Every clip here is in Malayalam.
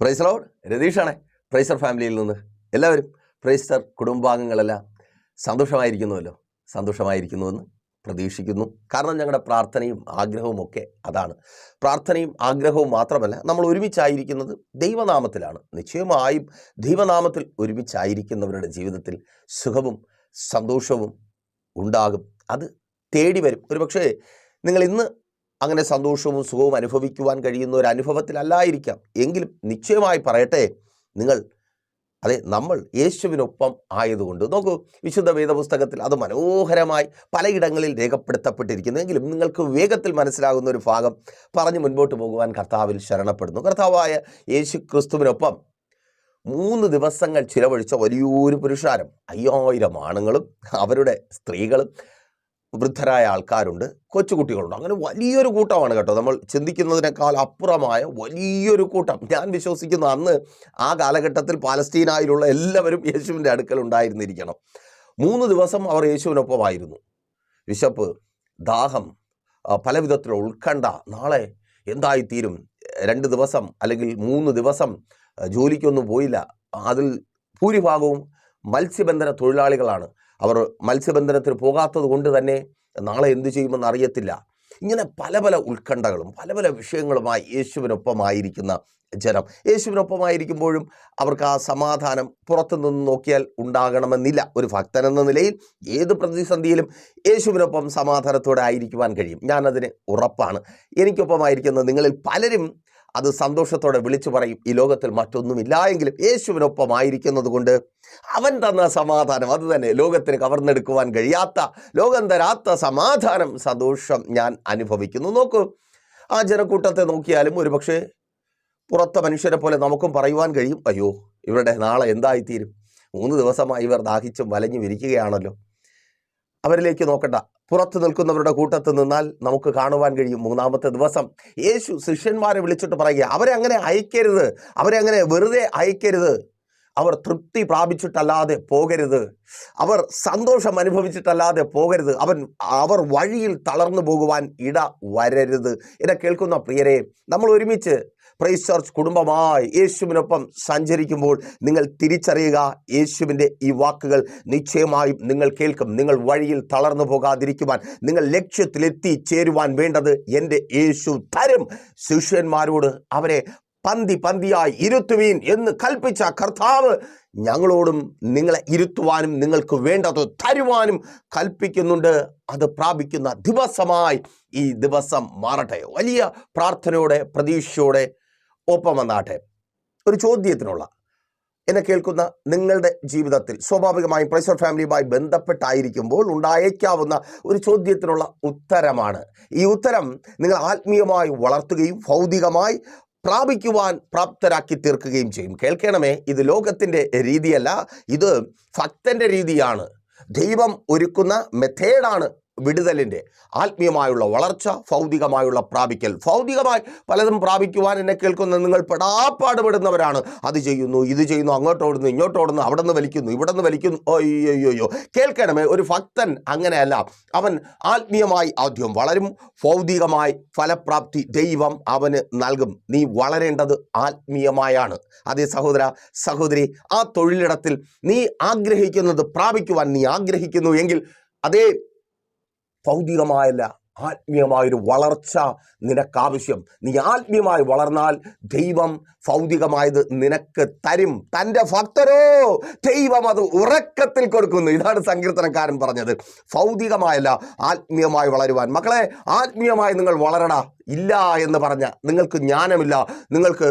പ്രൈസറോഡ് രതീഷാണ്. പ്രൈസർ ഫാമിലിയിൽ നിന്ന്. എല്ലാവരും പ്രൈസർ കുടുംബാംഗങ്ങളെല്ലാം സന്തോഷമായിരിക്കുന്നുവല്ലോ. സന്തോഷമായിരിക്കുന്നുവെന്ന് പ്രതീക്ഷിക്കുന്നു. കാരണം ഞങ്ങളുടെ പ്രാർത്ഥനയും ആഗ്രഹവും ഒക്കെ അതാണ്. പ്രാർത്ഥനയും ആഗ്രഹവും മാത്രമല്ല നമ്മൾ ഒരുമിച്ചായിരിക്കുന്നത് ദൈവനാമത്തിലാണ്. നിശ്ചയമായും ദൈവനാമത്തിൽ ഒരുമിച്ചായിരിക്കുന്നവരുടെ ജീവിതത്തിൽ സുഖവും സന്തോഷവും ഉണ്ടാകും. അത് തേടി വരും. ഒരുപക്ഷേ നിങ്ങൾ ഇന്ന് അങ്ങനെ സന്തോഷവും സുഖവും അനുഭവിക്കുവാൻ കഴിയുന്ന ഒരു അനുഭവത്തിലല്ലായിരിക്കാം. എങ്കിലും നിശ്ചയമായി പറയട്ടെ നിങ്ങൾ അതെ നമ്മൾ യേശുവിനൊപ്പം ആയതുകൊണ്ട്. നോക്കൂ വിശുദ്ധ വേദപുസ്തകത്തിൽ അത് മനോഹരമായി പലയിടങ്ങളിൽ രേഖപ്പെടുത്തപ്പെട്ടിരിക്കുന്നു. എങ്കിലും നിങ്ങൾക്ക് വേഗത്തിൽ മനസ്സിലാകുന്ന ഒരു ഭാഗം പറഞ്ഞ് മുൻപോട്ട് പോകുവാൻ കർത്താവിൽ ശരണപ്പെടുന്നു. കർത്താവായ യേശു ക്രിസ്തുവിനൊപ്പം മൂന്ന് ദിവസങ്ങൾ ചിലവഴിച്ച വലിയൊരു പുരുഷാരം. അയ്യായിരം ആണുങ്ങളും അവരുടെ സ്ത്രീകളും വൃദ്ധരായ ആൾക്കാരുണ്ട് കൊച്ചുകുട്ടികളുണ്ട്. അങ്ങനെ വലിയൊരു കൂട്ടമാണ് കേട്ടോ. നമ്മൾ ചിന്തിക്കുന്നതിനേക്കാൾ അപ്പുറമായ വലിയൊരു കൂട്ടം. ഞാൻ വിശ്വസിക്കുന്ന അന്ന് ആ കാലഘട്ടത്തിൽ പാലസ്തീനായിലുള്ള എല്ലാവരും യേശുവിന്റെ അടുക്കൽ ഉണ്ടായിരുന്നിരിക്കണം. മൂന്ന് ദിവസം അവർ യേശുവിനൊപ്പമായിരുന്നു. വിശപ്പ് ദാഹം ആ, പല വിധത്തിലുള്ള ഉത്കണ്ഠ നാളെ എന്തായിത്തീരും? രണ്ട് ദിവസം അല്ലെങ്കിൽ മൂന്ന് ദിവസം ജോലിക്കൊന്നും പോയില്ല. അതിൽ ഭൂരിഭാഗവും മത്സ്യബന്ധന തൊഴിലാളികളാണ്. അവർ മത്സ്യബന്ധനത്തിന് പോകാത്തത് കൊണ്ട് തന്നെ നാളെ എന്തു ചെയ്യുമെന്ന് അറിയത്തില്ല. ഇങ്ങനെ പല പല ഉത്കണ്ഠകളും പല പല വിഷയങ്ങളുമായി യേശുവിനൊപ്പമായിരിക്കുന്ന ജനം. യേശുവിനൊപ്പമായിരിക്കുമ്പോഴും അവർക്ക് ആ സമാധാനം പുറത്തുനിന്ന് നോക്കിയാൽ ഉണ്ടാകണമെന്നില്ല. ഒരു ഭക്തൻ എന്ന നിലയിൽ ഏത് പ്രതിസന്ധിയിലും യേശുവിനൊപ്പം സമാധാനത്തോടെ ആയിരിക്കുവാൻ കഴിയും. ഞാനതിന് ഉറപ്പാണ്. എനിക്കൊപ്പമായിരിക്കുന്ന നിങ്ങളിൽ പലരും അത് സന്തോഷത്തോടെ വിളിച്ചു പറയും. ഈ ലോകത്തിൽ മറ്റൊന്നുമില്ല എങ്കിലും യേശുവിനൊപ്പമായിരിക്കുന്നത് കൊണ്ട് അവൻ തന്ന സമാധാനം അത് തന്നെ. ലോകത്തിന് കവർന്നെടുക്കുവാൻ കഴിയാത്ത ലോകം തരാത്ത സമാധാനം സന്തോഷം ഞാൻ അനുഭവിക്കുന്നു. നോക്കൂ ആ ജനക്കൂട്ടത്തെ നോക്കിയാലും ഒരുപക്ഷെ പുറത്തെ മനുഷ്യരെ പോലെ നമുക്കും പറയുവാൻ കഴിയും അയ്യോ ഇവരുടെ നാളെ എന്തായിത്തീരും? മൂന്ന് ദിവസമായി ഇവർ ദാഹിച്ചും വലഞ്ഞും ഇരിക്കുകയാണല്ലോ. അവരിലേക്ക് നോക്കണ്ട പുറത്ത് നിൽക്കുന്നവരുടെ കൂട്ടത്ത് നിന്നാൽ നമുക്ക് കാണുവാൻ കഴിയും. മൂന്നാമത്തെ ദിവസം യേശു ശിഷ്യന്മാരെ വിളിച്ചിട്ട് പറയുക അവരെ അങ്ങനെ അയക്കരുത്. അവരെ അങ്ങനെ വെറുതെ അയക്കരുത്. അവർ തൃപ്തി പ്രാപിച്ചിട്ടല്ലാതെ പോകരുത്. അവർ സന്തോഷം അനുഭവിച്ചിട്ടല്ലാതെ പോകരുത്. അവൻ അവർ വഴിയിൽ തളർന്നു പോകുവാൻ ഇട വരരുത്. എന്നെ കേൾക്കുന്ന പ്രിയരെ നമ്മൾ ഒരുമിച്ച് പ്രൈസ് ചർച്ച് കുടുംബമായി യേശുവിനൊപ്പം സഞ്ചരിക്കുമ്പോൾ നിങ്ങൾ തിരിച്ചറിയുക യേശുവിന്റെ ഈ വാക്കുകൾ നിശ്ചയമായും നിങ്ങൾ കേൾക്കും. നിങ്ങൾ വഴിയിൽ തളർന്നു പോകാതിരിക്കുവാൻ നിങ്ങൾ ലക്ഷ്യത്തിലെത്തി ചേരുവാൻ വേണ്ടത് എന്റെ യേശു തരും. ശിഷ്യന്മാരോട് അവരെ പന്തി പന്തിയായി ഇരുത്തുവീൻ എന്ന് കൽപ്പിച്ച കർത്താവ് ഞങ്ങളോടും നിങ്ങളെ ഇരുത്തുവാനും നിങ്ങൾക്ക് വേണ്ടത് തരുവാനും കൽപ്പിക്കുന്നുണ്ട്. അത് പ്രാപിക്കുന്ന ദിവസമായി ഈ ദിവസം മാറട്ടെ. വലിയ പ്രാർത്ഥനയോടെ പ്രതീക്ഷയോടെ ഒപ്പം വന്നാട്ടെ. ഒരു ചോദ്യത്തിനുള്ള എന്നെ കേൾക്കുന്ന നിങ്ങളുടെ ജീവിതത്തിൽ സ്വാഭാവികമായും പ്രൈസർ ഫാമിലിയുമായി ബന്ധപ്പെട്ടായിരിക്കുമ്പോൾ ഉണ്ടായേക്കാവുന്ന ഒരു ചോദ്യത്തിനുള്ള ഉത്തരമാണ്. ഈ ഉത്തരം നിങ്ങൾ ആത്മീയമായി വളർത്തുകയും ഭൗതികമായി പ്രാപിക്കുവാൻ പ്രാപ്തരാക്കി തീർക്കുകയും ചെയ്യും. കേൾക്കണമേ ഇത് ലോകത്തിന്റെ രീതിയല്ല ഇത് ഭക്തന്റെ രീതിയാണ്. ദൈവം ഒരുക്കുന്ന മെത്തേഡാണ് വിടുതലിന്റെ ആത്മീയമായുള്ള വളർച്ച ഭൗതികമായുള്ള പ്രാപിക്കൽ. ഭൗതികമായി പലതും പ്രാപിക്കുവാൻ എന്നെ കേൾക്കുന്ന നിങ്ങൾ പെടാപ്പാടുപെടുന്നവരാണ്. അത് ചെയ്യുന്നു ഇത് ചെയ്യുന്നു അങ്ങോട്ട് ഓടുന്നു ഇങ്ങോട്ട് ഓടുന്നു അവിടെ നിന്ന് വലിക്കുന്നു ഇവിടെ നിന്ന് വലിക്കുന്നു. അയ്യോയ്യോ കേൾക്കണമേ ഒരു ഭക്തൻ അങ്ങനെയല്ല. അവൻ ആത്മീയമായി ആദ്യം വളരും ഭൗതികമായി ഫലപ്രാപ്തി ദൈവം അവന് നൽകും. നീ വളരേണ്ടത് ആത്മീയമായാണ്. അതേ സഹോദര സഹോദരി ആ തൊഴിലിടത്തിൽ നീ ആഗ്രഹിക്കുന്നത് പ്രാപിക്കുവാൻ നീ ആഗ്രഹിക്കുന്നു എങ്കിൽ അതേ ഭൗതികമായല്ല ആത്മീയമായൊരു വളർച്ച നിനക്കാവശ്യം. നീ ആത്മീയമായി വളർന്നാൽ ദൈവം ഭൗതികമായത് നിനക്ക് തരും. തന്റെ ഭക്തരോ ദൈവം അത് ഉറക്കത്തിൽ കൊടുക്കുന്നു. ഇതാണ് സങ്കീർത്തനക്കാരൻ പറഞ്ഞത്. ഭൗതികമായല്ല ആത്മീയമായി വളരുവാൻ. മക്കളെ ആത്മീയമായി നിങ്ങൾ വളരണ ഇല്ല എന്ന് പറഞ്ഞ നിങ്ങൾക്ക് ജ്ഞാനമില്ല. നിങ്ങൾക്ക്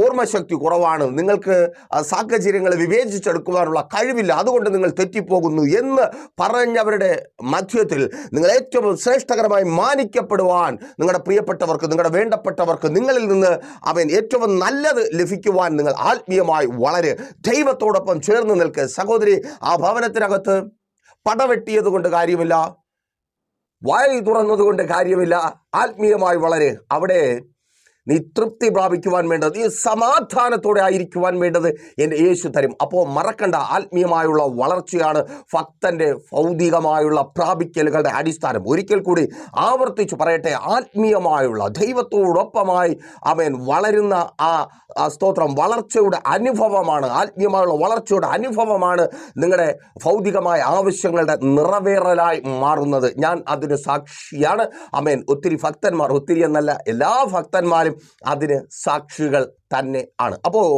ഓർമ്മശക്തി കുറവാണ്. നിങ്ങൾക്ക് സാഹചര്യങ്ങൾ വിവേചിച്ചെടുക്കുവാനുള്ള കഴിവില്ല. അതുകൊണ്ട് നിങ്ങൾ തെറ്റിപ്പോകുന്നു എന്ന് പറഞ്ഞവരുടെ മധ്യത്തിൽ നിങ്ങൾ ഏറ്റവും ശ്രേഷ്ഠകരമായി മാനിക്കപ്പെടുവാൻ നിങ്ങളുടെ പ്രിയപ്പെട്ടവർക്ക് നിങ്ങളുടെ വേണ്ടപ്പെട്ടവർക്ക് നിങ്ങളിൽ നിന്ന് അവൻ ഏറ്റവും നല്ലത് ലഭിക്കുവാൻ നിങ്ങൾ ആത്മീയമായി വളരെ ദൈവത്തോടൊപ്പം ചേർന്ന് നിൽക്കുക സഹോദരി ആ ഭവനത്തിനകത്ത് പടവെട്ടിയത് കൊണ്ട് കാര്യമില്ല. വായി തുറന്നതുകൊണ്ട് കാര്യമില്ല. ആത്മീയമായി വളരെ അവിടെ നീ തൃപ്തി പ്രാപിക്കുവാൻ വേണ്ടത് നീ സമാധാനത്തോടെ ആയിരിക്കുവാൻ വേണ്ടത് എന്റെ യേശു തരും. അപ്പോൾ മറക്കണ്ട ആത്മീയമായുള്ള വളർച്ചയാണ് ഭക്തന്റെ ഭൗതികമായുള്ള പ്രാപിക്കലുകളുടെ അടിസ്ഥാനം. ഒരിക്കൽ കൂടി ആവർത്തിച്ചു പറയട്ടെ ആത്മീയമായുള്ള ദൈവത്തോടൊപ്പമായി അവൻ വളരുന്ന ആ സ്തോത്രം വളർച്ചയുടെ അനുഭവമാണ് ആത്മീയമായുള്ള വളർച്ചയുടെ അനുഭവമാണ് നിങ്ങളുടെ ഭൗതികമായ ആവശ്യങ്ങളുടെ നിറവേറലായി മാറുന്നത്. ഞാൻ അതിന് സാക്ഷിയാണ്. അമേൻ. ഒത്തിരി ഭക്തന്മാർ ഒത്തിരി എന്നല്ല എല്ലാ ഭക്തന്മാരും അതിന് സാക്ഷികൾ തന്നെ ആണ്. അപ്പോൾ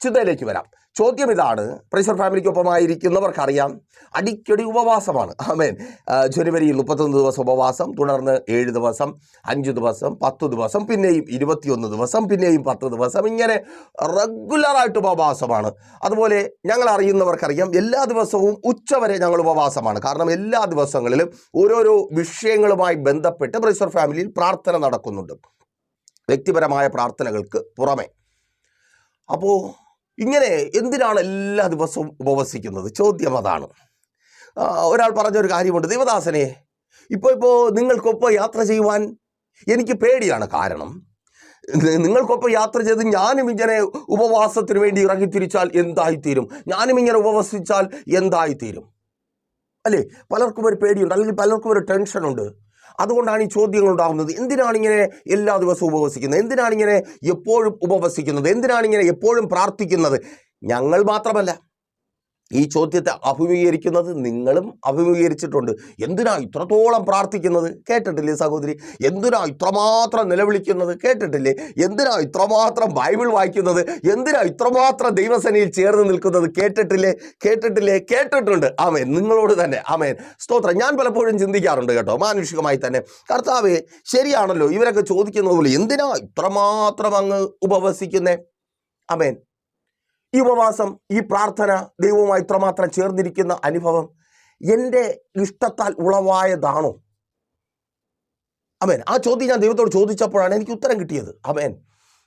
ചിന്തയിലേക്ക് വരാം. ചോദ്യം ഇതാണ്. പ്രൈസർ ഫാമിലിക്കൊപ്പമായിരിക്കുന്നവർക്കറിയാം. അടിക്കടി ഉപവാസമാണ്. ആമേൻ. ജനുവരി മുപ്പത്തൊന്ന് ദിവസം ഉപവാസം തുടർന്ന് ഏഴ് ദിവസം അഞ്ച് ദിവസം പത്ത് ദിവസം പിന്നെയും ഇരുപത്തിയൊന്ന് ദിവസം പിന്നെയും പത്ത് ദിവസം. ഇങ്ങനെ റെഗുലറായിട്ട് ഉപവാസമാണ്. അതുപോലെ ഞങ്ങൾ അറിയുന്നവർക്കറിയാം എല്ലാ ദിവസവും ഉച്ചവരെ ഞങ്ങൾ ഉപവാസമാണ്. കാരണം എല്ലാ ദിവസങ്ങളിലും ഓരോരോ വിഷയങ്ങളുമായി ബന്ധപ്പെട്ട് പ്രൈസർ ഫാമിലിയിൽ പ്രാർത്ഥന നടക്കുന്നുണ്ട്. വ്യക്തിപരമായ പ്രാർത്ഥനകൾക്ക് പുറമെ. അപ്പോൾ ഇങ്ങനെ എന്തിനാണ് എല്ലാ ദിവസവും ഉപവസിക്കുന്നത്? ചോദ്യം അതാണ്. ഒരാൾ പറഞ്ഞൊരു കാര്യമുണ്ട്. ദേവദാസനെ ഇപ്പോൾ ഇപ്പോൾ നിങ്ങൾക്കൊപ്പം യാത്ര ചെയ്യുവാൻ എനിക്ക് പേടിയാണ് കാരണം. നിങ്ങൾക്കൊപ്പം യാത്ര ചെയ്ത് ഞാനും ഇങ്ങനെ ഉപവാസത്തിന് വേണ്ടി ഇറങ്ങിത്തിരിച്ചാൽ എന്തായിത്തീരും? ഞാനും ഇങ്ങനെ ഉപവസിച്ചാൽ എന്തായിത്തീരും? അല്ലേ? പലർക്കും ഒരു പേടിയുണ്ട്. അല്ലെങ്കിൽ പലർക്കും ഒരു ടെൻഷനുണ്ട്. അതുകൊണ്ടാണ് ഈ ചോദ്യങ്ങൾ ഉണ്ടാകുന്നത് എന്തിനാണ് ഇങ്ങനെ എല്ലാ ദിവസവും ഉപവസിക്കുന്നത്? എന്തിനാണ് ഇങ്ങനെ എപ്പോഴും ഉപവസിക്കുന്നത്? എന്തിനാണ് ഇങ്ങനെ എപ്പോഴും പ്രാർത്ഥിക്കുന്നത്? ഞങ്ങൾ മാത്രമല്ല. ഈ ചോദ്യത്തെ അഭിമുഖീകരിക്കുന്നത് നിങ്ങളും അഭിമുഖീകരിച്ചിട്ടുണ്ട്. എന്തിനാ ഇത്രത്തോളം പ്രാർത്ഥിക്കുന്നത്? കേട്ടിട്ടില്ലേ സഹോദരി? എന്തിനാ ഇത്രമാത്രം നിലവിളിക്കുന്നത്? കേട്ടിട്ടില്ലേ? എന്തിനാ ഇത്രമാത്രം ബൈബിൾ വായിക്കുന്നത്? എന്തിനാ ഇത്രമാത്രം ദൈവസേനയിൽ ചേർന്ന് നിൽക്കുന്നത്? കേട്ടിട്ടില്ലേ? കേട്ടിട്ടില്ലേ? കേട്ടിട്ടുണ്ട്. ആമേൻ. നിങ്ങളോട് തന്നെ. ആമേൻ. സ്തോത്രം. ഞാൻ പലപ്പോഴും ചിന്തിക്കാറുണ്ട് കേട്ടോ. മാനുഷികമായി തന്നെ. കർത്താവേ ശരിയാണല്ലോ ഇവരൊക്കെ ചോദിക്കുന്നത് പോലെ എന്തിനാ ഇത്രമാത്രം അങ്ങ് ഉപവസിക്കുന്നേ? ആമേൻ. ഈ ഉപവാസം ഈ പ്രാർത്ഥന ദൈവവുമായി ഇത്രമാത്രം ചേർന്നിരിക്കുന്ന അനുഭവം എന്റെ ഇഷ്ടത്താൽ ഉളവായതാണോ? അമേൻ. ആ ചോദ്യം ഞാൻ ദൈവത്തോട് ചോദിച്ചപ്പോഴാണ് എനിക്ക് ഉത്തരം കിട്ടിയത്. അമേൻ.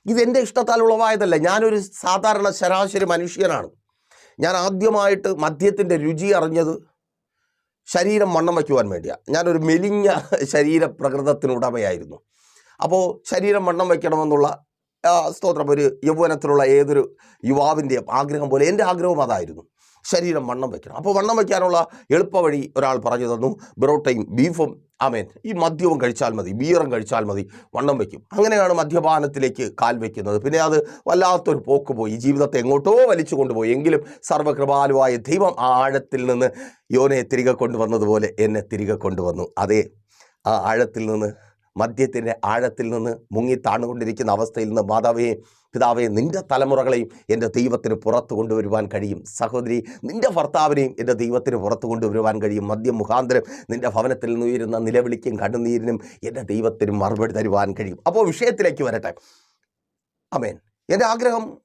ഇത് എന്റെ ഇഷ്ടത്താൽ ഉളവായതല്ല. ഞാനൊരു സാധാരണ ശരാശരി മനുഷ്യനാണ്. ഞാൻ ആദ്യമായിട്ട് മദ്യത്തിന്റെ രുചി അറിഞ്ഞത് ശരീരം വണ്ണം വയ്ക്കുവാൻ വേണ്ടിയാണ് ഞാനൊരു മെലിഞ്ഞ ശരീര പ്രകൃതത്തിനുടമയായിരുന്നു അപ്പോൾ ശരീരം വണ്ണം വയ്ക്കണമെന്നുള്ള സ്തോത്രം. ഒരു യൗവനത്തിലുള്ള ഏതൊരു യുവാവിന്റെയും ആഗ്രഹം പോലെ എന്റെ ആഗ്രഹവും അതായിരുന്നു. ശരീരം വണ്ണം വയ്ക്കണം അപ്പോൾ വണ്ണം വയ്ക്കാനുള്ള എളുപ്പവഴി ഒരാൾ പറഞ്ഞു തന്നു. ബിറോട്ടയും ബീഫും ആമേൻ. ഈ മദ്യവും കഴിച്ചാൽ മതി ബീറും കഴിച്ചാൽ മതി വണ്ണം വയ്ക്കും അങ്ങനെയാണ് മദ്യപാനത്തിലേക്ക് കാൽ വയ്ക്കുന്നത് പിന്നെ അത് വല്ലാത്തൊരു പോക്ക് പോയി. ജീവിതത്തെ എങ്ങോട്ടോ വലിച്ചു കൊണ്ടുപോയി. എങ്കിലും സർവകൃപാലുവായ ദൈവം ആഴത്തിൽ നിന്ന് യോനെ തിരികെ കൊണ്ടുവന്നതുപോലെ എന്നെ തിരികെ കൊണ്ടുവന്നു. അതേ ആ ആഴത്തിൽ നിന്ന് മദ്യത്തിന്റെ ആഴത്തിൽ നിന്ന് മുങ്ങി താണുകൊണ്ടിരിക്കുന്ന അവസ്ഥയിൽ നിന്ന് മാതാവേ പിതാവേ നിന്റെ തലമുറകളെയും എന്റെ ദൈവത്തിന് പുറത്തു കൊണ്ടുവരുവാൻ കഴിയും. സഹോദരി നിന്റെ ഭർത്താവിനെയും എന്റെ ദൈവത്തിന് പുറത്തു കൊണ്ടുവരുവാൻ കഴിയും. മദ്യം മുഖാന്തരം നിന്റെ ഭവനത്തിൽ നിന്ന് ഉയരുന്ന നിലവിളിക്കും കണ്ണുനീരിനും എന്റെ ദൈവത്തിന് മറുപടി തരുവാൻ കഴിയും. അപ്പോൾ വിഷയത്തിലേക്ക് വരട്ടെ. അമേൻ എന്റെ ആഗ്രഹം